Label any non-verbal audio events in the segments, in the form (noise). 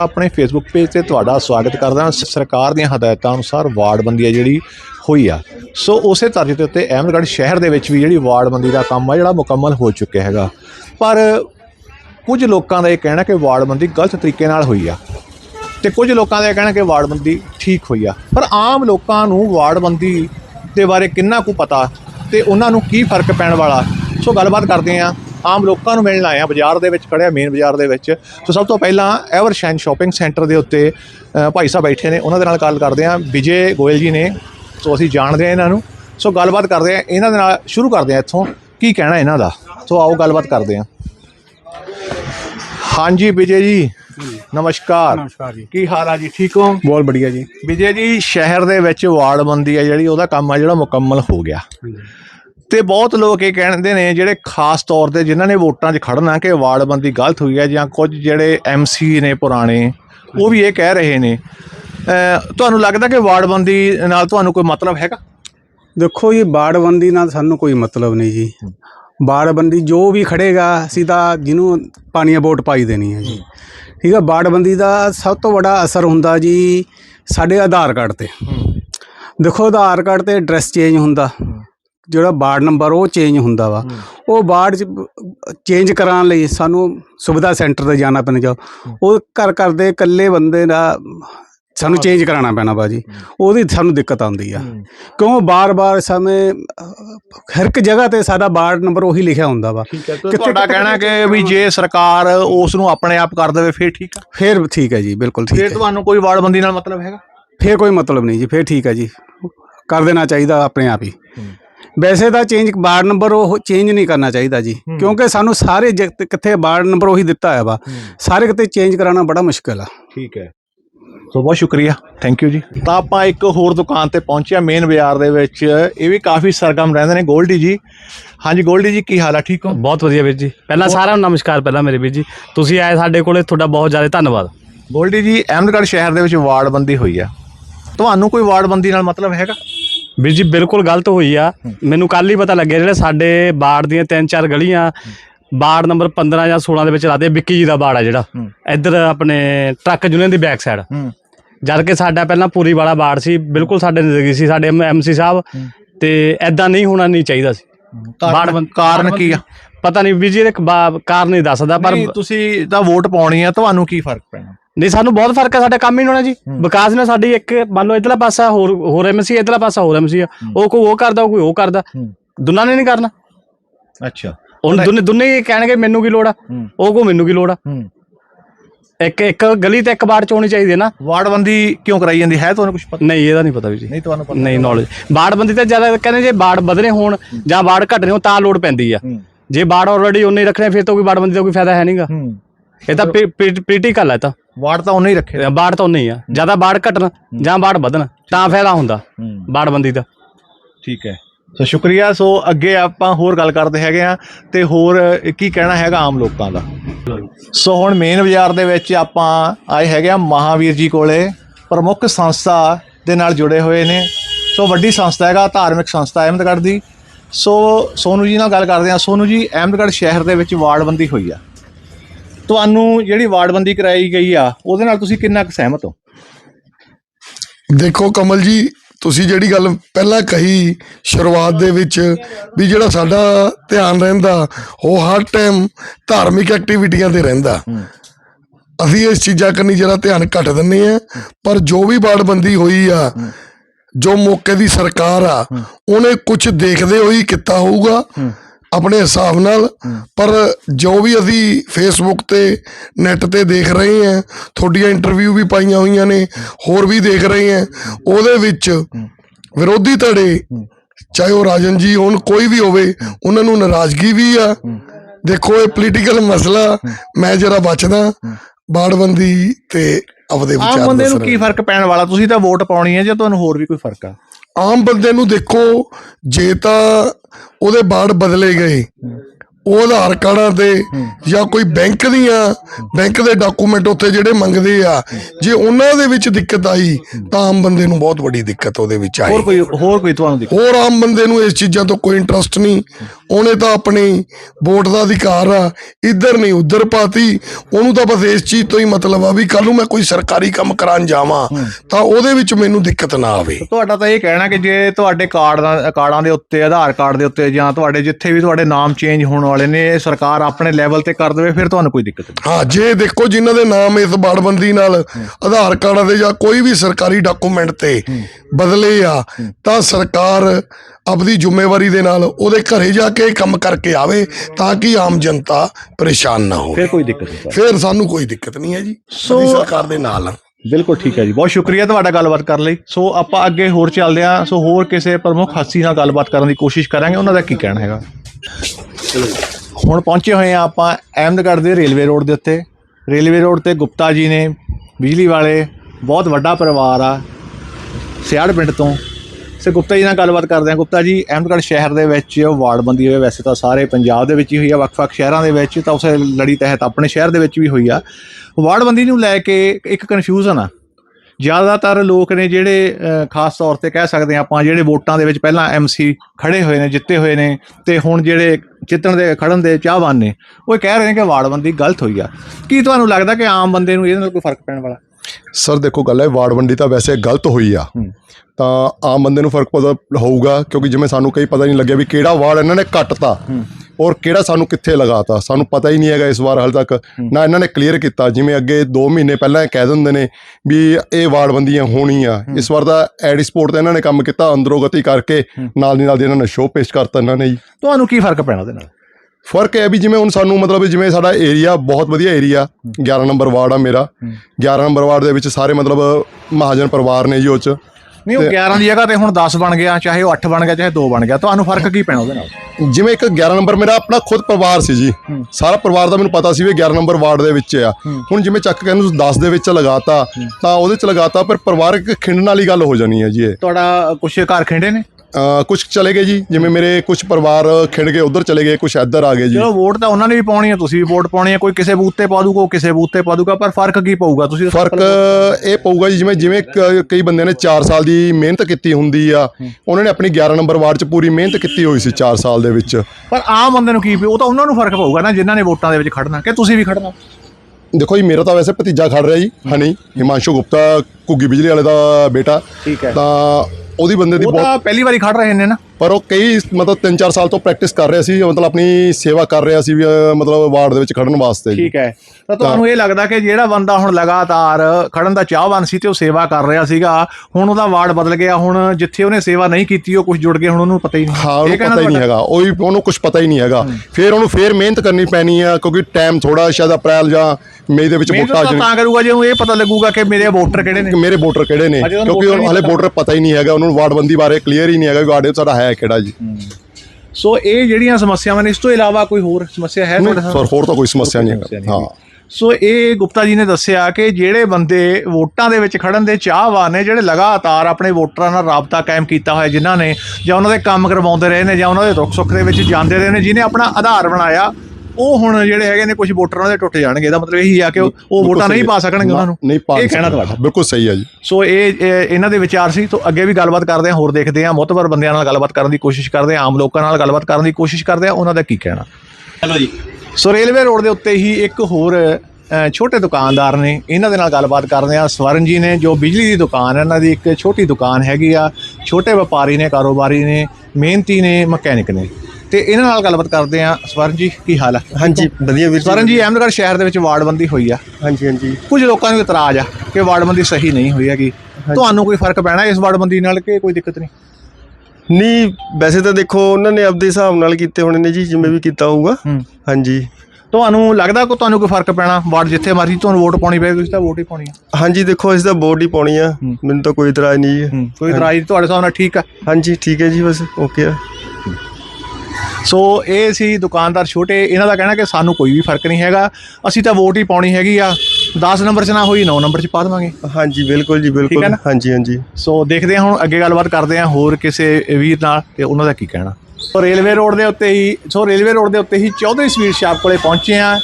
ਆਪਣੇ Facebook page ਤੇ ਤੁਹਾਡਾ ਸਵਾਗਤ ਕਰਦਾ ਹਾਂ। ਸਰਕਾਰ ਦੀਆਂ ਹਦਾਇਤਾਂ ਅਨੁਸਾਰ ਵਾਰਡਬੰਦੀ ਹੈ ਜਿਹੜੀ ਹੋਈ ਆ। ਸੋ ਉਸੇ ਤਰਜ ਦੇ ਉੱਤੇ ਅਹਿਮਦਗੜ੍ਹ ਸ਼ਹਿਰ ਦੇ ਵਿੱਚ ਵੀ ਜਿਹੜੀ ਵਾਰਡਬੰਦੀ ਦਾ ਕੰਮ ਆ, ਜਿਹੜਾ ਮੁਕੰਮਲ ਹੋ ਚੁੱਕਿਆ ਹੈਗਾ। ਪਰ ਕੁਝ ਲੋਕਾਂ ਦਾ ਇਹ ਕਹਿਣਾ ਕਿ ਵਾਰਡਬੰਦੀ ਗਲਤ ਤਰੀਕੇ ਨਾਲ ਹੋਈ ਆ। ਤੇ ਕੁਝ ਲੋਕਾਂ ਦਾ ਇਹ ਕਹਿਣਾ ਕਿ ਵਾਰਡਬੰਦੀ ਠੀਕ ਹੋਈ ਆ। ਪਰ ਆਮ ਲੋਕਾਂ ਨੂੰ ਵਾਰਡਬੰਦੀ ਦੇ ਬਾਰੇ ਕਿੰਨਾ ਕੁ ਪਤਾ ਤੇ ਉਹਨਾਂ ਨੂੰ ਕੀ ਫ਼ਰਕ ਪੈਣ ਵਾਲਾ? ਸੋ ਗੱਲਬਾਤ ਕਰਦੇ ਆ ਆਮ ਲੋਕਾਂ ਨੂੰ ਮਿਲਣ ਆਏ ਆ ਬਾਜ਼ਾਰ ਦੇ ਵਿੱਚ ਖੜਿਆ ਮੇਨ ਬਾਜ਼ਾਰ ਦੇ ਵਿੱਚ। ਸੋ ਸਭ ਤੋਂ ਪਹਿਲਾਂ ਐਵਰ ਸ਼ਾਈਨ ਸ਼ਾਪਿੰਗ ਸੈਂਟਰ ਦੇ ਉੱਤੇ ਭਾਈ ਸਾਹਿਬ ਬੈਠੇ ਨੇ ਉਹਨਾਂ ਦੇ ਨਾਲ ਗੱਲ ਕਰਦੇ ਆ ਵਿਜੇ ਗੋਇਲ ਜੀ ਨੇ ਸੋ ਅਸੀਂ ਜਾਣਦੇ ਆ ਇਹਨਾਂ ਨੂੰ। ਸੋ ਗੱਲਬਾਤ ਕਰਦੇ ਆ ਇਹਨਾਂ ਦੇ ਨਾਲ ਸ਼ੁਰੂ ਕਰਦੇ ਆ ਇੱਥੋਂ ਕੀ ਕਹਿਣਾ ਇਹਨਾਂ ਦਾ? ਸੋ ਆਓ ਗੱਲਬਾਤ ਕਰਦੇ ਆ ਹਾਂਜੀ ਵਿਜੇ ਜੀ ਨਮਸਕਾਰ। ਨਮਸਕਾਰ ਜੀ। ਕੀ ਹਾਲ ਆ ਜੀ ਠੀਕ ਹੋ? ਬਹੁਤ ਬੜੀਆ ਜੀ। ਵਿਜੇ ਜੀ ਸ਼ਹਿਰ ਦੇ ਵਿੱਚ ਵਾਰਡਬੰਦੀ ਆ ਜਿਹੜੀ ਉਹਦਾ ਕੰਮ ਆ ਜਿਹੜਾ ਮੁਕੰਮਲ ਹੋ ਗਿਆ। ਤੇ ਬਹੁਤ ਲੋਕ ਇਹ ਕਹਿੰਦੇ ਨੇ ਜਿਹੜੇ ਖਾਸ ਤੌਰ ਤੇ ਜਿਨ੍ਹਾਂ ਨੇ ਵੋਟਾਂ 'ਚ ਖੜਨਾ ਕਿ ਵਾਰਡਬੰਦੀ ਗਲਤ ਹੋਈ ਹੈ ਜਾਂ ਕੁਝ ਜਿਹੜੇ ਐਮਸੀ ਨੇ ਪੁਰਾਣੇ ਉਹ ਵੀ ਇਹ ਕਹਿ ਰਹੇ ਨੇ। ਤੁਹਾਨੂੰ ਲੱਗਦਾ ਕਿ ਵਾਰਡਬੰਦੀ ਨਾਲ ਤੁਹਾਨੂੰ ਕੋਈ ਮਤਲਬ ਹੈਗਾ? ਦੇਖੋ ਜੀ ਬਾੜਬੰਦੀ ਨਾਲ ਸਾਨੂੰ ਕੋਈ ਮਤਲਬ ਨਹੀਂ ਜੀ। ਬਾੜਬੰਦੀ ਜੋ ਵੀ ਖੜੇਗਾ ਤਾਂ ਜਿਹਨੂੰ ਪਾਣੀਆਂ ਵੋਟ ਪਾਈ ਦੇਣੀ ਹੈ ਜੀ। ਠੀਕ ਹੈ ਬਾੜਬੰਦੀ ਦਾ ਸਭ ਤੋਂ ਵੱਡਾ ਅਸਰ ਹੁੰਦਾ ਜੀ ਸਾਡੇ ਆਧਾਰ ਕਾਰਡ ਤੇ। ਦੇਖੋ ਆਧਾਰ ਕਾਰਡ ਤੇ ਐਡਰੈਸ ਚੇਂਜ ਹੁੰਦਾ। ਜਿਹੜਾ ਵਾਰਡ ਨੰਬਰ ਉਹ ਚੇਂਜ ਹੁੰਦਾ ਵਾ। ਉਹ ਵਾਰਡ ਚ ਚੇਂਜ ਕਰਾਉਣ ਲਈ ਸਾਨੂੰ ਸੁਵਿਧਾ ਸੈਂਟਰ ਤੇ ਜਾਣਾ ਪੈਣਾ ਜਾ ਉਹ ਘਰ ਘਰ ਦੇ ਇਕੱਲੇ ਬੰਦੇ ਦਾ ਸਾਨੂੰ ਚੇਂਜ ਕਰਾਉਣਾ ਪੈਣਾ ਬਾਜੀ ਉਹਦੀ ਸਾਨੂੰ ਦਿੱਕਤ ਆਉਂਦੀ ਆ। ਕਿਉਂ ਬਾਰ-ਬਾਰ ਸਮੇਂ ਹਰ ਇੱਕ ਜਗ੍ਹਾ ਤੇ ਸਾਡਾ ਵਾਰਡ ਨੰਬਰ ਉਹੀ ਲਿਖਿਆ ਹੁੰਦਾ ਵਾ। ਤੁਹਾਡਾ ਕਹਿਣਾ ਕਿ ਵੀ ਜੇ ਸਰਕਾਰ ਉਸ ਨੂੰ ਆਪਣੇ ਆਪ ਕਰ ਦੇਵੇ ਫਿਰ ਠੀਕ ਆ? ਫਿਰ ਠੀਕ ਹੈ ਜੀ ਬਿਲਕੁਲ ਠੀਕ ਫਿਰ ਤੁਹਾਨੂੰ ਕੋਈ ਵਾਰਡਬੰਦੀ ਨਾਲ ਮਤਲਬ ਹੈਗਾ? ਫਿਰ ਕੋਈ ਮਤਲਬ ਨਹੀਂ ਜੀ ਫਿਰ ਠੀਕ ਹੈ ਜੀ। ਕਰ ਦੇਣਾ ਚਾਹੀਦਾ ਆਪਣੇ ਆਪ ਹੀ। ਵੈਸੇ ਤਾਂ ਚੇਂਜ ਵਾਰਡ ਨੰਬਰ ਉਹ ਚੇਂਜ ਨਹੀਂ ਕਰਨਾ ਚਾਹੀਦਾ ਜੀ। ਕਿਉਂਕਿ ਸਾਨੂੰ ਸਾਰੇ ਜਗਤ ਕਿੱਥੇ ਵਾਰਡ ਨੰਬਰ ਉਹੀ ਦਿੱਤਾ ਹੋਇਆ ਵਾ। ਸਾਰੇ ਕਿਤੇ ਚੇਂਜ ਕਰਾਉਣਾ ਬੜਾ ਮੁਸ਼ਕਲ ਆ। ਠੀਕ ਹੈ। ਸੋ ਬਹੁਤ ਸ਼ੁਕਰੀਆ। ਥੈਂਕ ਯੂ ਜੀ। ਤਾਂ ਆਪਾਂ ਇੱਕ ਹੋਰ ਦੁਕਾਨ ਤੇ ਪਹੁੰਚਿਆ ਮੇਨ ਬਾਜ਼ਾਰ ਦੇ ਵਿੱਚ। ਇਹ ਵੀ ਕਾਫੀ ਸਰਗਮ ਰਹਿੰਦੇ ਨੇ ਗੋਲਡੀ ਜੀ। ਹਾਂਜੀ ਗੋਲਡੀ ਜੀ ਕੀ ਹਾਲ ਆ? ਠੀਕ ਹੋ? ਬਹੁਤ ਵਧੀਆ ਵੀਰ ਜੀ। ਪਹਿਲਾਂ ਸਾਰਿਆਂ ਨੂੰ ਨਮਸਕਾਰ ਪਹਿਲਾਂ ਮੇਰੇ ਵੀਰ ਜੀ। ਤੁਸੀਂ ਆਏ ਸਾਡੇ ਕੋਲੇ ਤੁਹਾਡਾ ਬਹੁਤ ਜ਼ਿਆਦਾ ਧੰਨਵਾਦ। ਗੋਲਡੀ ਜੀ ਅਹਿਮਦਗੜ੍ਹ ਸ਼ਹਿਰ ਦੇ ਵਿੱਚ ਵਾਰਡਬੰਦੀ ਹੋਈ ਆ। ਤੁਹਾਨੂੰ ਕੋਈ ਵਾਰਡਬੰਦੀ ਨਾਲ ਮਤਲਬ ਹੈਗਾ? ਵੀਰ ਜੀ ਬਿਲਕੁਲ ਗਲਤ ਹੋਈ ਆ। ਮੈਨੂੰ ਕੱਲ ਹੀ ਪਤਾ ਲੱਗਿਆ ਜਿਹੜੇ ਸਾਡੇ ਬਾੜ ਦੀਆਂ ਤਿੰਨ ਚਾਰ ਗਲੀਆਂ ਬਾੜ ਨੰਬਰ 15 ਜਾਂ 16 ਦੇ ਵਿੱਚ ਲਾਦੇ ਵਿੱਕੀ ਜੀ ਦਾ ਬਾੜ ਆ ਜਿਹੜਾ। ਇੱਧਰ ਆਪਣੇ ਟਰੱਕ ਯੂਨੀਅਨ ਦੀ ਬੈਕ ਸਾਈਡ ਹੂੰ। ਜਦ ਕਿ ਸਾਡਾ ਪਹਿਲਾਂ ਪੂਰੀ ਵਾਲਾ ਬਾੜ ਸੀ ਬਿਲਕੁਲ ਸਾਡੇ ਨਜ਼ਦੀਕ ਸੀ ਸਾਡੇ ਐਮਸੀ ਸਾਹਿਬ। ਤੇ ਐਦਾਂ ਨਹੀਂ ਹੋਣਾ ਨਹੀਂ ਚਾਹੀਦਾ ਸੀ। ਕਾਰਨ ਕਾਰਨ ਕੀ ਆ? ਪਤਾ ਨਹੀਂ ਵੀਰ ਜੀ ਇਹ ਕਾਰਨ ਨਹੀਂ ਦੱਸਦਾ ਪਰ ਤੁਸੀਂ ਤਾਂ ਵੋਟ ਪਾਉਣੀ ਆ ਤੁਹਾਨੂੰ ਕੀ ਫ਼ਰਕ ਪੈਣਾ? ਨਹੀਂ ਸਾਨੂੰ ਬਹੁਤ ਫ਼ਰਕ ਹੈ ਸਾਡਾ ਕੰਮ ਹੀ ਨਹੀਂ ਹੋਣਾ ਜੀ। ਵਿਕਾਸ ਨੇ ਸਾਡੀ ਇੱਕ ਮੰਨ ਲਓ ਇਧਰਲਾ ਪਾਸਾ ਹੋਰ ਹੋਰ ਐਮਸੀ ਇਧਰਲਾ ਪਾਸਾ ਹੋਰ ਐਮਸੀ ਉਹ ਕੋਈ ਉਹ ਕਰਦਾ ਕੋਈ ਉਹ ਕਰਦਾ। ਦੋਨਾਂ ਨੇ ਨਹੀਂ ਕਰਨਾ। ਅੱਛਾ। ਉਹ ਦੋਨੇ ਦੋਨੇ ਹੀ ਕਹਿਣਗੇ ਮੈਨੂੰ ਕੀ ਲੋੜ ਆ? ਉਹ ਕੋ ਮੈਨੂੰ ਕੀ ਲੋੜ ਆ? ਇੱਕ ਇੱਕ ਗਲੀ ਤੇ ਇੱਕ ਬਾੜ ਚ ਹੋਣੀ ਚਾਹੀਦੀ ਹੈ ਨਾ। ਵਾਰਡਬੰਦੀ ਕਿਉਂ ਕਰਾਈ ਜਾਂਦੀ ਹੈ? ਤੁਹਾਨੂੰ ਕੁਝ ਪਤਾ? ਨਹੀਂ ਇਹਦਾ ਨਹੀਂ ਪਤਾ ਵੀ ਜੀ। ਨਹੀਂ ਤੁਹਾਨੂੰ ਪਤਾ ਨਹੀਂ ਨੌਲੇਜ ਬਾੜ ਬੰਦੀ ਤੇ ਜ਼ਿਆਦਾ ਕਹਿੰਦੇ ਜੇ ਬਾੜ ਵਧਨੇ ਹੋਣ ਜਾਂ ਬਾੜ ਘਟਨੇ ਹੋਣ ਤਾਂ ਲੋੜ ਪੈਂਦੀ ਆ। ਜੇ ਬਾੜ ਆਲਰੇਡੀ ਉਹਨੇ ਰੱਖਣੇ ਫਿਰ ਤਾਂ ਕੋਈ ਬਾੜ ਬੰਦੀ ਦਾ ਕੋਈ ਫਾਇਦਾ ਹੈ ਨਹੀਂਗਾ ਇਹ ਤਾਂ ਪ੍ਰੀਟੀਕਲ ਹੈ ਇਹ ਤਾਂ। ਵਾਰਡ ਤਾਂ ਉਹਨੇ ਹੀ ਰੱਖੇ ਬਾੜ ਤਾਂ ਨਹੀਂ ਆ। ਜ਼ਿਆਦਾ ਬਾੜ ਘਟਣ ਜਾਂ ਬਾੜ ਵਧਣ ਤਾਂ ਫਾਇਦਾ ਹੁੰਦਾ ਹੂੰ। ਬਾੜ ਬੰਦੀ ਦਾ। ਠੀਕ ਹੈ। ਸੋ ਸ਼ੁਕਰੀਆ। ਸੋ ਅੱਗੇ ਆਪਾਂ ਹੋਰ ਗੱਲ ਕਰਦੇ ਹੈਗੇ ਆ ਤੇ ਹੋਰ ਕੀ ਕਹਿਣਾ ਹੈਗਾ ਆਮ ਲੋਕਾਂ ਦਾ? ਸੋ ਹੁਣ ਮੇਨ ਬਾਜ਼ਾਰ ਦੇ ਵਿੱਚ ਆਪਾਂ ਆਏ ਹੈਗੇ ਆ ਮਹਾਵੀਰ ਜੀ ਕੋਲੇ। ਪ੍ਰਮੁੱਖ ਸੰਸਥਾ ਦੇ ਨਾਲ ਜੁੜੇ ਹੋਏ ਨੇ। ਸੋ ਵੱਡੀ ਸੰਸਥਾ ਹੈਗਾ ਧਾਰਮਿਕ ਸੰਸਥਾ ਅਹਿਮਦਗੜ੍ਹ ਦੀ। ਸੋ ਸੋਨੂ ਜੀ ਨਾਲ ਗੱਲ ਕਰਦੇ ਆ ਸੋਨੂ ਜੀ ਅਹਿਮਦਗੜ੍ਹ ਸ਼ਹਿਰ ਦੇ ਵਿੱਚ ਵਾਰਡਬੰਦੀ ਹੋਈ ਆ। ਤੁਹਾਨੂੰ ਜਿਹੜੀ ਵਾਰਡਬੰਦੀ ਕਰਾਈ ਗਈ ਆ ਉਹਦੇ ਨਾਲ ਤੁਸੀਂ ਕਿੰਨਾ ਕੁ ਸਹਿਮਤ ਹੋ? ਦੇਖੋ ਕਮਲ ਜੀ ਤੁਸੀਂ ਜਿਹੜੀ ਗੱਲ ਪਹਿਲਾਂ ਕਹੀ ਸ਼ੁਰੂਆਤ ਦੇ ਵਿੱਚ ਵੀ ਜਿਹੜਾ ਸਾਡਾ ਧਿਆਨ ਰਹਿੰਦਾ ਉਹ ਹਰ ਟਾਈਮ ਧਾਰਮਿਕ ਐਕਟੀਵਿਟੀਆਂ ਤੇ ਰਹਿੰਦਾ। ਅਸੀਂ ਇਸ ਚੀਜ਼ਾਂ ਕਰਨੀ ਜਿਹੜਾ ਧਿਆਨ ਘੱਟ ਦਿੰਨੇ ਆ ਪਰ ਜੋ ਵੀ ਬਾੜਬੰਦੀ ਹੋਈ ਆ ਜੋ ਮੌਕੇ ਦੀ ਸਰਕਾਰ ਆ ਉਹਨੇ ਕੁਝ ਦੇਖਦੇ ਹੋਈ ਕੀਤਾ ਹੋਊਗਾ। ਆਪਣੇ ਹਿਸਾਬ ਨਾਲ ਪਰ ਜੋ ਵੀ ਅਸੀਂ ਫੇਸਬੁੱਕ ਤੇ ਨੈਟ ਤੇ ਦੇਖ ਰਹੇ ਹਾਂ ਤੁਹਾਡੀਆਂ ਇੰਟਰਵਿਊ ਵੀ ਪਾਈਆਂ ਹੋਈਆਂ ਨੇ ਹੋਰ ਵੀ ਦੇਖ ਰਹੇ ਹਾਂ ਉਹਦੇ ਵਿੱਚ ਵਿਰੋਧੀ ਧੜੇ ਚਾਹੇ ਉਹ ਰਾਜਨ ਜੀ ਹੋਣ ਕੋਈ ਵੀ ਹੋਵੇ ਉਹਨਾਂ ਨੂੰ ਨਾਰਾਜ਼ਗੀ ਵੀ ਆ। ਦੇਖੋ ਇਹ ਪੋਲੀਟੀਕਲ ਮਸਲਾ ਮੈਂ ਜਰਾ ਬਚਦਾ ਬਾੜਬੰਦੀ ਤੇ ਆਪਦੇ ਆਮ ਵਿਚਾਰ ਬੰਦੇ ਨੂੰ ਕੀ ਫ਼ਰਕ ਪੈਣ ਵਾਲਾ? ਤੁਸੀਂ ਤਾਂ ਵੋਟ ਪਾਉਣੀ ਹੈ ਜਾਂ ਤੁਹਾਨੂੰ ਹੋਰ ਵੀ ਕੋਈ ਫ਼ਰਕ ਆ। ਆਮ ਬੰਦੇ ਨੂੰ ਦੇਖੋ ਜੇ ਤਾਂ ਉਹਦੇ ਬਾੜ ਬਦਲੇ ਗਏ ਉਹ ਆਧਾਰ ਕਾਰਡਾਂ ਤੇ ਜਾਂ ਕੋਈ ਬੈਂਕ ਦੀਆਂ ਬੈਂਕ ਦੇ ਡਾਕੂਮੈਂਟ ਉੱਥੇ ਜਿਹੜੇ ਮੰਗਦੇ ਆ ਜੇ ਉਹਨਾਂ ਦੇ ਵਿੱਚ ਦਿੱਕਤ ਆਈ ਤਾਂ ਆਮ ਬੰਦੇ ਨੂੰ ਬਹੁਤ ਵੱਡੀ ਦਿੱਕਤ ਉਹਦੇ ਵਿੱਚ ਆਈ। ਹੋਰ ਕੋਈ ਹੋਰ ਕੋਈ ਤੁਹਾਨੂੰ ਦਿਖ ਹੋਰ ਆਮ ਬੰਦੇ ਨੂੰ ਇਸ ਚੀਜ਼ਾਂ ਤੋਂ ਕੋਈ ਇੰਟਰਸਟ ਨਹੀਂ। ਉਹਨੇ ਤਾਂ ਆਪਣੀ ਵੋਟ ਦਾ ਅਧਿਕਾਰ ਆ ਇੱਧਰ ਨਹੀਂ ਉੱਧਰ ਪਾਤੀ। ਉਹਨੂੰ ਤਾਂ ਬਸ ਇਸ ਚੀਜ਼ ਤੋਂ ਹੀ ਮਤਲਬ ਆ ਵੀ ਕੱਲ ਨੂੰ ਮੈਂ ਕੋਈ ਸਰਕਾਰੀ ਕੰਮ ਕਰਾਉਣ ਜਾਵਾਂ ਤਾਂ ਉਹਦੇ ਵਿੱਚ ਮੈਨੂੰ ਦਿੱਕਤ ਨਾ ਆਵੇ। ਤੁਹਾਡਾ ਤਾਂ ਇਹ ਕਹਿਣਾ ਕਿ ਜੇ ਤੁਹਾਡੇ ਕਾਰਡ ਦਾ ਕਾਰਡਾਂ ਦੇ ਉੱਤੇ ਆਧਾਰ ਕਾਰਡ ਦੇ ਉੱਤੇ ਜਾਂ ਤੁਹਾਡੇ ਜਿੱਥੇ ਵੀ ਤੁਹਾਡੇ ਨਾਮ ਚੇਂਜ ਹੋਣ ਵਾਲੇ ਨੇ ਸਰਕਾਰ ਆਪਣੇ ਲੈਵਲ ਤੇ ਕਰ ਦੇਵੇ ਫਿਰ ਤੁਹਾਨੂੰ ਕੋਈ ਦਿੱਕਤ ਨਹੀਂ। ਹਾਂ ਜੇ ਦੇਖੋ ਜਿਨ੍ਹਾਂ ਦੇ ਨਾਮ ਇਸ ਬਾੜਬੰਦੀ ਨਾਲ ਆਧਾਰ ਕਾਰਡਾਂ ਦੇ ਜਾਂ ਕੋਈ ਵੀ ਸਰਕਾਰੀ ਡਾਕੂਮੈਂਟ ਤੇ ਬਦਲੇ ਆ ਤਾਂ ਸਰਕਾਰ ਆਪਣੀ ਜ਼ਿੰਮੇਵਾਰੀ ਦੇ ਨਾਲ ਉਹਦੇ ਘਰੇ ਜਾ ਕੇ ਕੰਮ ਕਰਕੇ ਆਵੇ ਤਾਂ ਕਿ ਆਮ ਜਨਤਾ ਪਰੇਸ਼ਾਨ ਨਾ ਹੋਵੇ। ਫਿਰ ਕੋਈ ਦਿੱਕਤ ਨਹੀਂ ਫਿਰ ਸਾਨੂੰ ਕੋਈ ਦਿੱਕਤ ਨਹੀਂ ਹੈ ਜੀ। ਸੋ- ਸਰਕਾਰ ਦੇ ਨਾਲ ਆ ਬਿਲਕੁਲ ਠੀਕ ਹੈ ਜੀ। ਬਹੁਤ ਸ਼ੁਕਰੀਆ ਤੁਹਾਡਾ ਗੱਲਬਾਤ ਕਰਨ ਲਈ। ਸੋ ਆਪਾਂ ਅੱਗੇ ਹੋਰ ਚੱਲਦੇ ਹਾਂ। ਸੋ ਹੋਰ ਕਿਸੇ ਪ੍ਰਮੁੱਖ ਹਸਤੀ ਨਾਲ ਗੱਲਬਾਤ ਕਰਨ ਦੀ ਕੋਸ਼ਿਸ਼ ਕਰਾਂਗੇ। ਉਹਨਾਂ ਦਾ ਕੀ ਕਹਿਣਾ ਹੈਗਾ? ਹੁਣ ਪਹੁੰਚੇ ਹੋਏ ਆ ਆਪਾਂ ਅਹਿਮਦਗੜ੍ਹ ਦੇ ਰੇਲਵੇ ਰੋਡ ਦੇ ਉੱਤੇ। ਰੇਲਵੇ ਰੋਡ ਤੇ ਗੁਪਤਾ ਜੀ ਨੇ ਬਿਜਲੀ ਵਾਲੇ ਬਹੁਤ ਵੱਡਾ ਪਰਿਵਾਰ ਆ। ਸਿਆੜ ਪਿੰਡ ਤੋਂ ਸੇ ਗੁਪਤਾ ਜੀ ਨਾਲ ਗੱਲਬਾਤ ਕਰਦੇ ਹਾਂ। ਗੁਪਤਾ ਜੀ, ਅਹਿਮਦਗੜ੍ਹ ਸ਼ਹਿਰ ਦੇ ਵਿੱਚ ਵਾਰਡਬੰਦੀ ਹੋਈ ਵੈਸੇ ਤਾਂ ਸਾਰੇ ਪੰਜਾਬ ਦੇ ਵਿੱਚ ਹੀ ਹੋਈ ਆ ਵੱਖ-ਵੱਖ ਸ਼ਹਿਰਾਂ ਦੇ ਵਿੱਚ ਤਾਂ ਉਸੇ ਲੜੀ ਤਹਿਤ ਆਪਣੇ ਸ਼ਹਿਰ ਦੇ ਵਿੱਚ ਵੀ ਹੋਈ ਆ। ਵਾਰਡਬੰਦੀ ਨੂੰ ਲੈ ਕੇ ਇੱਕ ਕਨਫਿਊਜ਼ਨ ਆ। ਜ਼ਿਆਦਾਤਰ ਲੋਕ ਨੇ ਜਿਹੜੇ ਖਾਸ ਤੌਰ ਤੇ ਕਹਿ ਸਕਦੇ ਹਾਂ ਆਪਾਂ, ਜਿਹੜੇ ਵੋਟਾਂ ਦੇ ਵਿੱਚ ਪਹਿਲਾਂ ਐਮਸੀ ਖੜੇ ਹੋਏ ਨੇ, ਜਿੱਤੇ ਹੋਏ ਨੇ ਤੇ ਹੁਣ ਜਿਹੜੇ ਜਿੱਤਣ ਦੇ ਖੜਨ ਦੇ ਚਾਹਵਾਨ ਨੇ, ਉਹ ਕਹਿ ਰਹੇ ਨੇ ਕਿ ਵਾਰਡਬੰਦੀ ਗਲਤ ਹੋਈ ਆ। ਕੀ ਤੁਹਾਨੂੰ ਲੱਗਦਾ ਕਿ ਆਮ ਬੰਦੇ ਨੂੰ ਇਹਦੇ ਨਾਲ ਕੋਈ ਫ਼ਰਕ ਪੈਣ ਵਾਲਾ? ਸਰ ਦੇਖੋ ਗੱਲ ਹੈ ਵਾਰਡ ਵੰਡੀ ਤਾਂ ਵੈਸੇ ਗਲਤ ਹੋਈ ਆ। ਤਾਂ ਆਮ ਬੰਦੇ ਨੂੰ ਫ਼ਰਕ ਪਤਾ ਹੋਊਗਾ ਕਿਉਂਕਿ ਜਿਵੇਂ ਸਾਨੂੰ ਕਈ ਪਤਾ ਨਹੀਂ ਲੱਗਿਆ ਵੀ ਕਿਹੜਾ ਵਾਰਡ ਇਹਨਾਂ ਨੇ ਕੱਟਤਾ ਔਰ ਕਿਹੜਾ ਸਾਨੂੰ ਕਿੱਥੇ ਲਗਾਤਾ। ਸਾਨੂੰ ਪਤਾ ਹੀ ਨਹੀਂ ਹੈਗਾ ਇਸ ਵਾਰ ਹਾਲ ਤੱਕ ਨਾ ਇਹਨਾਂ ਨੇ ਕਲੀਅਰ ਕੀਤਾ। ਜਿਵੇਂ ਅੱਗੇ 2 ਮਹੀਨੇ ਪਹਿਲਾਂ ਇਹ ਕਹਿ ਦਿੰਦੇ ਨੇ ਵੀ ਇਹ ਵਾਰਡ ਬੰਦੀਆਂ ਹੋਣੀਆਂ ਇਸ ਵਾਰ ਦਾ ਐਡੀ ਸਪੋਰਟ ਤੇ ਇਹਨਾਂ ਨੇ ਕੰਮ ਕੀਤਾ ਅੰਦਰੋਂ ਗਤੀ ਕਰਕੇ ਨਾਲ ਦੀ ਨਾਲ ਦੀ ਇਹਨਾਂ ਨੇ ਸ਼ੋਅ ਪੇਸ਼ ਕਰਤਾ ਇਹਨਾਂ ਨੇ ਜੀ ਤੁਹਾਨੂੰ ਕੀ ਫ਼ਰਕ ਪੈਣਾ ਉਹਦੇ ਨਾਲ? ਫ਼ਰਕ ਹੈ ਵੀ ਜਿਵੇਂ ਹੁਣ ਸਾਨੂੰ ਮਤਲਬ ਜਿਵੇਂ ਸਾਡਾ ਏਰੀਆ ਬਹੁਤ ਵਧੀਆ ਏਰੀਆ 11 ਨੰਬਰ ਵਾਰਡ ਆ ਮੇਰਾ। 11 ਨੰਬਰ ਵਾਰਡ ਦੇ ਵਿੱਚ ਸਾਰੇ ਮਤਲਬ ਮਹਾਜਨ ਪਰਿਵਾਰ ਨੇ ਜੀ ਉਹ ਚ। ਨਹੀਂ ਉਹ 11 ਦੀ ਜਗ੍ਹਾ ਤੇ ਹੁਣ 10 ਬਣ ਗਿਆ ਚਾਹੇ ਉਹ 8 ਬਣ ਗਿਆ ਚਾਹੇ 2 ਬਣ ਗਿਆ ਤੁਹਾਨੂੰ ਫ਼ਰਕ ਕੀ ਪੈਣਾ ਉਹਦੇ ਨਾਲ? ਜਿਵੇਂ ਇੱਕ 11 ਨੰਬਰ ਮੇਰਾ ਆਪਣਾ ਖੁਦ ਪਰਿਵਾਰ ਸੀ ਜੀ। ਸਾਰਾ ਪਰਿਵਾਰ ਦਾ ਮੈਨੂੰ ਪਤਾ ਸੀ ਵੀ 11 ਨੰਬਰ ਵਾਰਡ ਦੇ ਵਿੱਚ ਆ। ਹੁਣ ਜਿਵੇਂ ਚੱਕ ਕੇ ਇਹਨੂੰ 10 ਦੇ ਵਿੱਚ ਲਗਾਤਾ ਤਾਂ ਉਹਦੇ ਚ ਲਗਾਤਾ ਪਰ ਪਰਿਵਾਰਕ ਖਿੰਡਣ ਵਾਲੀ ਗੱਲ ਹੋ ਜਾਣੀ ਹੈ ਜੀ ਇਹ। ਤੁਹਾਡਾ ਕੁਝ ਘਰ ਖਿੰਡੇ ਨੇ? ਕੁਝ ਚਲੇ ਗਏ ਜੀ ਜਿਵੇਂ ਮੇਰੇ ਕੁਝ ਪਰਿਵਾਰ ਖਿੰਡ ਕੇ ਉਧਰ ਚਲੇ ਗਏ ਕੁਝ ਇੱਧਰ ਆ ਗਏ ਜੀ। ਚਲੋ ਵੋਟ ਤਾਂ ਉਹਨਾਂ ਨੇ ਵੀ ਪਾਉਣੀ ਹੈ ਤੁਸੀਂ ਵੀ ਵੋਟ ਪਾਉਣੀ ਹੈ ਕੋਈ ਕਿਸੇ ਬੂਥ ਤੇ ਪਾ ਦੂਗਾ ਕੋਈ ਕਿਸੇ ਬੂਥ ਤੇ ਪਾ ਦੂਗਾ ਪਰ ਫ਼ਰਕ ਕੀ ਪਊਗਾ? ਤੁਸੀਂ ਫ਼ਰਕ ਇਹ ਪਊਗਾ ਜੀ ਜਿਵੇਂ ਜਿਵੇਂ ਕਈ ਬੰਦਿਆਂ ਨੇ 4 ਸਾਲ ਦੀ ਮਿਹਨਤ ਕੀਤੀ ਹੁੰਦੀ ਆ ਉਹਨਾਂ ਨੇ ਆਪਣੀ 11 ਨੰਬਰ ਵਾਰਡ 'ਚ ਪੂਰੀ ਮਿਹਨਤ ਕੀਤੀ ਹੋਈ ਸੀ 4 ਸਾਲ ਦੇ ਵਿੱਚ। ਪਰ ਆਮ ਬੰਦੇ ਨੂੰ ਕੀ ਪਊ ਉਹ ਤਾਂ ਉਹਨਾਂ ਨੂੰ ਫ਼ਰਕ ਪਊਗਾ ਨਾ ਜਿਨ੍ਹਾਂ ਨੇ ਵੋਟਾਂ ਦੇ ਵਿੱਚ ਖੜਨਾ ਕਿ ਤੁਸੀਂ ਵੀ ਖੜਨਾ? ਦੇਖੋ ਜੀ ਮੇਰਾ ਤਾਂ ਵੈਸੇ ਭਤੀਜਾ ਖੜ ਰਿਹਾ ਜੀ ਹਨੀ ਹਿਮਾਂਸ਼ੂ ਗੁਪਤਾ ਘੁੱਗੀ ਬਿਜਲੀ ਵਾਲੇ ਦਾ ਬੇਟਾ। ਠੀਕ ਹੈ। ਤਾਂ ਉਹਦੀ ਬੰਦੇ ਦੀ ਉਹ ਬਹੁਤ ਤਾਂ ਪਹਿਲੀ ਵਾਰੀ ਖੜ ਰਹੇ ਨੇ ਨਾ। ਪਰ ਉਹ ਕਈ ਮਤਲਬ 3-4 ਸਾਲ ਤੋਂ ਪ੍ਰੈਕਟਿਸ ਕਰ ਰਿਹਾ ਸੀ ਮਤਲਬ ਆਪਣੀ ਸੇਵਾ ਕਰ ਰਿਹਾ ਸੀ ਵੀ, ਅਹ, ਮਤਲਬ ਵਾਰਡ ਦੇ ਵਿੱਚ ਖੜਨ ਵਾਸਤੇ ਜੀ। ਠੀਕ ਹੈ। ਤਾਂ ਤੁਹਾਨੂੰ ਇਹ ਲੱਗਦਾ ਕਿ ਜਿਹੜਾ ਬੰਦਾ ਹੁਣ ਲਗਾਤਾਰ ਖੜਨ ਦਾ ਚਾਹਵਾਨ ਸੀ ਤੇ ਉਹ ਸੇਵਾ ਕਰ ਰਿਹਾ ਸੀਗਾ ਹੁਣ ਉਹਦਾ ਵਾਰਡ ਬਦਲ ਗਿਆ ਹੁਣ ਜਿੱਥੇ ਉਹਨੇ ਸੇਵਾ ਨਹੀਂ ਕੀਤੀ ਉਹ ਕੁਝ ਜੁੜ ਗਏ ਹੁਣ ਉਹਨੂੰ ਪਤਾ ਹੀ ਨਹੀਂ ਹਾਂ ਇਹ ਉਹਨੂੰ ਕਹਿਣਾ ਪਤਾ ਹੀ ਨਹੀਂ? ਹੈਗਾ। ਉਹ ਵੀ ਉਹਨੂੰ ਕੁਝ ਪਤਾ ਹੀ ਨਹੀਂ ਹੈਗਾ। ਫਿਰ ਉਹਨੂੰ ਫਿਰ ਮਿਹਨਤ ਕਰਨੀ ਪੈਣੀ ਆ ਕਿਉਂਕਿ ਟਾਈਮ ਥੋੜਾ ਸ਼ਾਇਦ ਅਪ੍ਰੈਲ ਜਾਂ ਮਈ ਦੇ ਵਿੱਚ ਮਿਹਨਤ ਵੋਟਾਂ ਆ ਤਾਂ ਜਾਣ। ਤਾਂ ਕਰੂਗਾ ਜੇ ਉਹਨੂੰ ਇਹ ਪਤਾ ਲੱਗੂਗਾ ਕਿ ਮੇਰੇ ਵੋਟਰ ਕਿਹੜੇ ਨੇ। ਮੇਰੇ ਵੋਟਰ ਕਿਹੜੇ ਨੇ ਅਜੇ ਉਹਨੂੰ ਕਿਉਂਕਿ voter ਉਹਨੂੰ ਨਹੀਂ ਹਲੇ ਵੋਟਰ ਪਤਾ ਹੀ ਨਹੀਂ ਹੈਗਾ ਉਹਨੂੰ ਵਾਰਡਬੰਦੀ ਬਾਰੇ ਕਲੀਅਰ ਹੀ ਨਹੀਂ ਹੈਗਾ ਵੀ ਵਾਰਡ ਸਾਡਾ ਹੈ ਕਿਹੜਾ ਜੀ? ਸੋ ਇਹ ਜਿਹੜੀਆਂ ਸਮੱਸਿਆਵਾਂ ਨੇ ਇਸ ਤੋਂ ਇਲਾਵਾ ਕੋਈ ਹੋਰ ਸਮੱਸਿਆ ਹੈ ਤੁਹਾਡੇ ਸਰ ਹੋਰ ਤਾਂ ਕੋਈ ਸਮੱਸਿਆ ਨਹੀਂ ਨਹੀਂ। ਹਾਂ। ਸੋ ਇਹ ਗੁਪਤਾ ਜੀ ਨੇ ਦੱਸਿਆ ਕਿ ਜਿਹੜੇ ਬੰਦੇ ਵੋਟਾਂ ਦੇ ਵਿੱਚ ਖੜਨ ਦੇ ਚਾਹਵਾਨ ਨੇ ਜਿਹੜੇ ਲਗਾਤਾਰ ਆਪਣੇ ਵੋਟਰਾਂ ਨਾਲ ਰਾਬਤਾ ਕਾਇਮ ਕੀਤਾ ਹੋਇਆ ਜਿਨ੍ਹਾਂ ਨੇ ਜਾਂ ਉਹਨਾਂ ਦੇ ਕੰਮ ਕਰਵਾਉਂਦੇ ਰਹੇ ਨੇ ਜਾਂ ਉਹਨਾਂ ਦੇ ਦੁੱਖ ਸੁੱਖ ਦੇ ਵਿੱਚ ਜਾਂਦੇ ਰਹੇ ਨੇ ਜਿਹਨੇ ਆਪਣਾ ਆਧਾਰ ਬਣਾਇਆ ਉਹ ਹੁਣ ਜਿਹੜੇ ਹੈਗੇ ਨੇ ਕੁਝ ਵੋਟਰਾਂ ਦੇ ਟੁੱਟ ਜਾਣਗੇ ਇਹਦਾ ਮਤਲਬ ਇਹੀ ਆ ਕਿ ਉਹ ਵੋਟਾਂ ਨਹੀਂ ਪਾ ਸਕਣਗੇ ਉਹਨਾਂ ਨੂੰ। ਨਹੀਂ ਪਾ ਇਹ ਕਹਿਣਾ। ਤੁਹਾਡਾ। ਬਿਲਕੁਲ ਸਹੀ ਹੈ ਜੀ। ਸੋ ਇਹ ਇਹ ਇਹਨਾਂ ਦੇ ਵਿਚਾਰ ਸੀ ਤੋਂ ਅੱਗੇ ਵੀ ਗੱਲਬਾਤ ਕਰਦੇ ਹਾਂ ਹੋਰ ਦੇਖਦੇ ਹਾਂ ਮੁੱਤਬਰ ਬੰਦਿਆਂ ਨਾਲ ਗੱਲਬਾਤ ਕਰਨ ਦੀ ਕੋਸ਼ਿਸ਼ ਕਰਦੇ ਹਾਂ ਆਮ ਲੋਕਾਂ ਨਾਲ ਗੱਲਬਾਤ ਕਰਨ ਦੀ ਕੋਸ਼ਿਸ਼ ਕਰਦੇ ਹਾਂ ਉਹਨਾਂ ਦਾ ਕੀ ਕਹਿਣਾ? ਚਲੋ ਜੀ। ਸੋ ਰੇਲਵੇ ਰੋਡ ਦੇ ਉੱਤੇ ਹੀ ਇੱਕ ਹੋਰ ਛੋਟੇ ਦੁਕਾਨਦਾਰ ਨੇ ਇਹਨਾਂ ਦੇ ਨਾਲ ਗੱਲਬਾਤ ਕਰਦੇ ਹਾਂ। ਸਵਰਨ ਜੀ ਨੇ ਜੋ ਬਿਜਲੀ ਦੀ ਦੁਕਾਨ ਹੈ ਇਹਨਾਂ ਦੀ ਇੱਕ ਛੋਟੀ ਦੁਕਾਨ ਹੈਗੀ ਆ। ਛੋਟੇ ਵਪਾਰੀ ਨੇ ਕਾਰੋਬਾਰੀ ਨੇ ਮਿਹਨਤੀ ਨੇ ਮਕੈਨਿਕ ਨੇ। ਤੇ ਇਹਨਾਂ ਨਾਲ ਗੱਲਬਾਤ ਕਰਦੇ ਹਾਂ। ਸਵਰਨ ਜੀ ਕੀ ਹਾਲ ਹੈ ਹਾਂਜੀ ਵਧੀਆ ਵੀਰ ਸਵਰਨ ਜੀ ਅਹਿਮਦਗੜ੍ਹ ਸ਼ਹਿਰ ਦੇ ਵਿੱਚ ਵਾਰਡਬੰਦੀ ਹੋਈ ਆ। ਹਾਂਜੀ ਹਾਂਜੀ। ਕੁਝ ਲੋਕਾਂ ਨੂੰ ਇਤਰਾਜ਼ ਆ ਕਿ ਵਾਰਡਬੰਦੀ ਸਹੀ ਨਹੀਂ ਹੋਈ ਹੈਗੀ। ਤੁਹਾਨੂੰ ਕੋਈ ਫ਼ਰਕ ਪੈਣਾ ਇਸ ਵਾਰਡਬੰਦੀ ਨਾਲ ਕਿ ਕੋਈ ਦਿੱਕਤ ਨਹੀਂ? ਨਹੀਂ ਵੈਸੇ ਤਾਂ ਦੇਖੋ ਉਹਨਾਂ ਨੇ ਆਪਦੇ ਹਿਸਾਬ ਨਾਲ ਕੀਤੇ ਹੋਣੇ ਨੇ ਜੀ ਜਿਵੇਂ ਵੀ ਕੀਤਾ ਹੋਊਗਾ। ਹੂੰ। ਹਾਂਜੀ। ਤੁਹਾਨੂੰ ਲੱਗਦਾ ਕਿ ਤੁਹਾਨੂੰ ਕੋਈ ਫ਼ਰਕ ਪੈਣਾ? ਵਾਰਡ ਜਿੱਥੇ ਮਰਜ਼ੀ ਤੁਹਾਨੂੰ ਵੋਟ ਪਾਉਣੀ ਪਏ ਤੁਸੀਂ ਤਾਂ ਵੋਟ ਹੀ ਪਾਉਣੀ ਆ। ਹਾਂਜੀ ਦੇਖੋ ਅਸੀਂ ਤਾਂ ਵੋਟ ਹੀ ਪਾਉਣੀ ਆ। ਮੈਨੂੰ ਤਾਂ ਕੋਈ ਇਤਰਾਜ਼ ਨਹੀਂ ਜੀ। ਕੋਈ ਇਤਰਾਜ਼ ਤੁਹਾਡੇ ਨਾਲ ਠੀਕ ਆ? ਹਾਂਜੀ ਠੀਕ ਹੈ ਜੀ ਬਸ ਓਕੇ ਆ। ਸੋ ਇਹ ਸੀ ਦੁਕਾਨਦਾਰ ਛੋਟੇ ਇਹਨਾਂ ਦਾ ਕਹਿਣਾ ਕਿ ਸਾਨੂੰ ਕੋਈ ਵੀ ਫ਼ਰਕ ਨਹੀਂ ਹੈਗਾ। ਅਸੀਂ ਤਾਂ ਵੋਟ ਹੀ ਪਾਉਣੀ ਹੈਗੀ ਆ। 10 ਨੰਬਰ 'ਚ ਨਾ ਹੋਈ 9 ਨੰਬਰ 'ਚ ਪਾ ਦੇਵਾਂਗੇ। ਹਾਂਜੀ ਬਿਲਕੁਲ ਜੀ ਠੀਕ ਹੈ ਬਿਲਕੁਲ ਨਾ? ਹਾਂਜੀ ਹਾਂਜੀ। ਸੋ ਦੇਖਦੇ ਹਾਂ ਹੁਣ ਅੱਗੇ ਗੱਲਬਾਤ ਕਰਦੇ ਹਾਂ ਹੋਰ ਕਿਸੇ ਵੀਰ ਨਾਲ ਤੇ ਉਹਨਾਂ ਦਾ ਕੀ ਕਹਿਣਾ। ਸੋ ਰੇਲਵੇ ਰੋਡ ਦੇ ਉੱਤੇ ਹੀ ਸੋ ਰੇਲਵੇ ਰੋਡ ਦੇ ਉੱਤੇ ਹੀ ਚੌਧਰੀ ਸਵੀਟ ਸ਼ਾਪ ਕੋਲੇ ਪਹੁੰਚੇ ਆ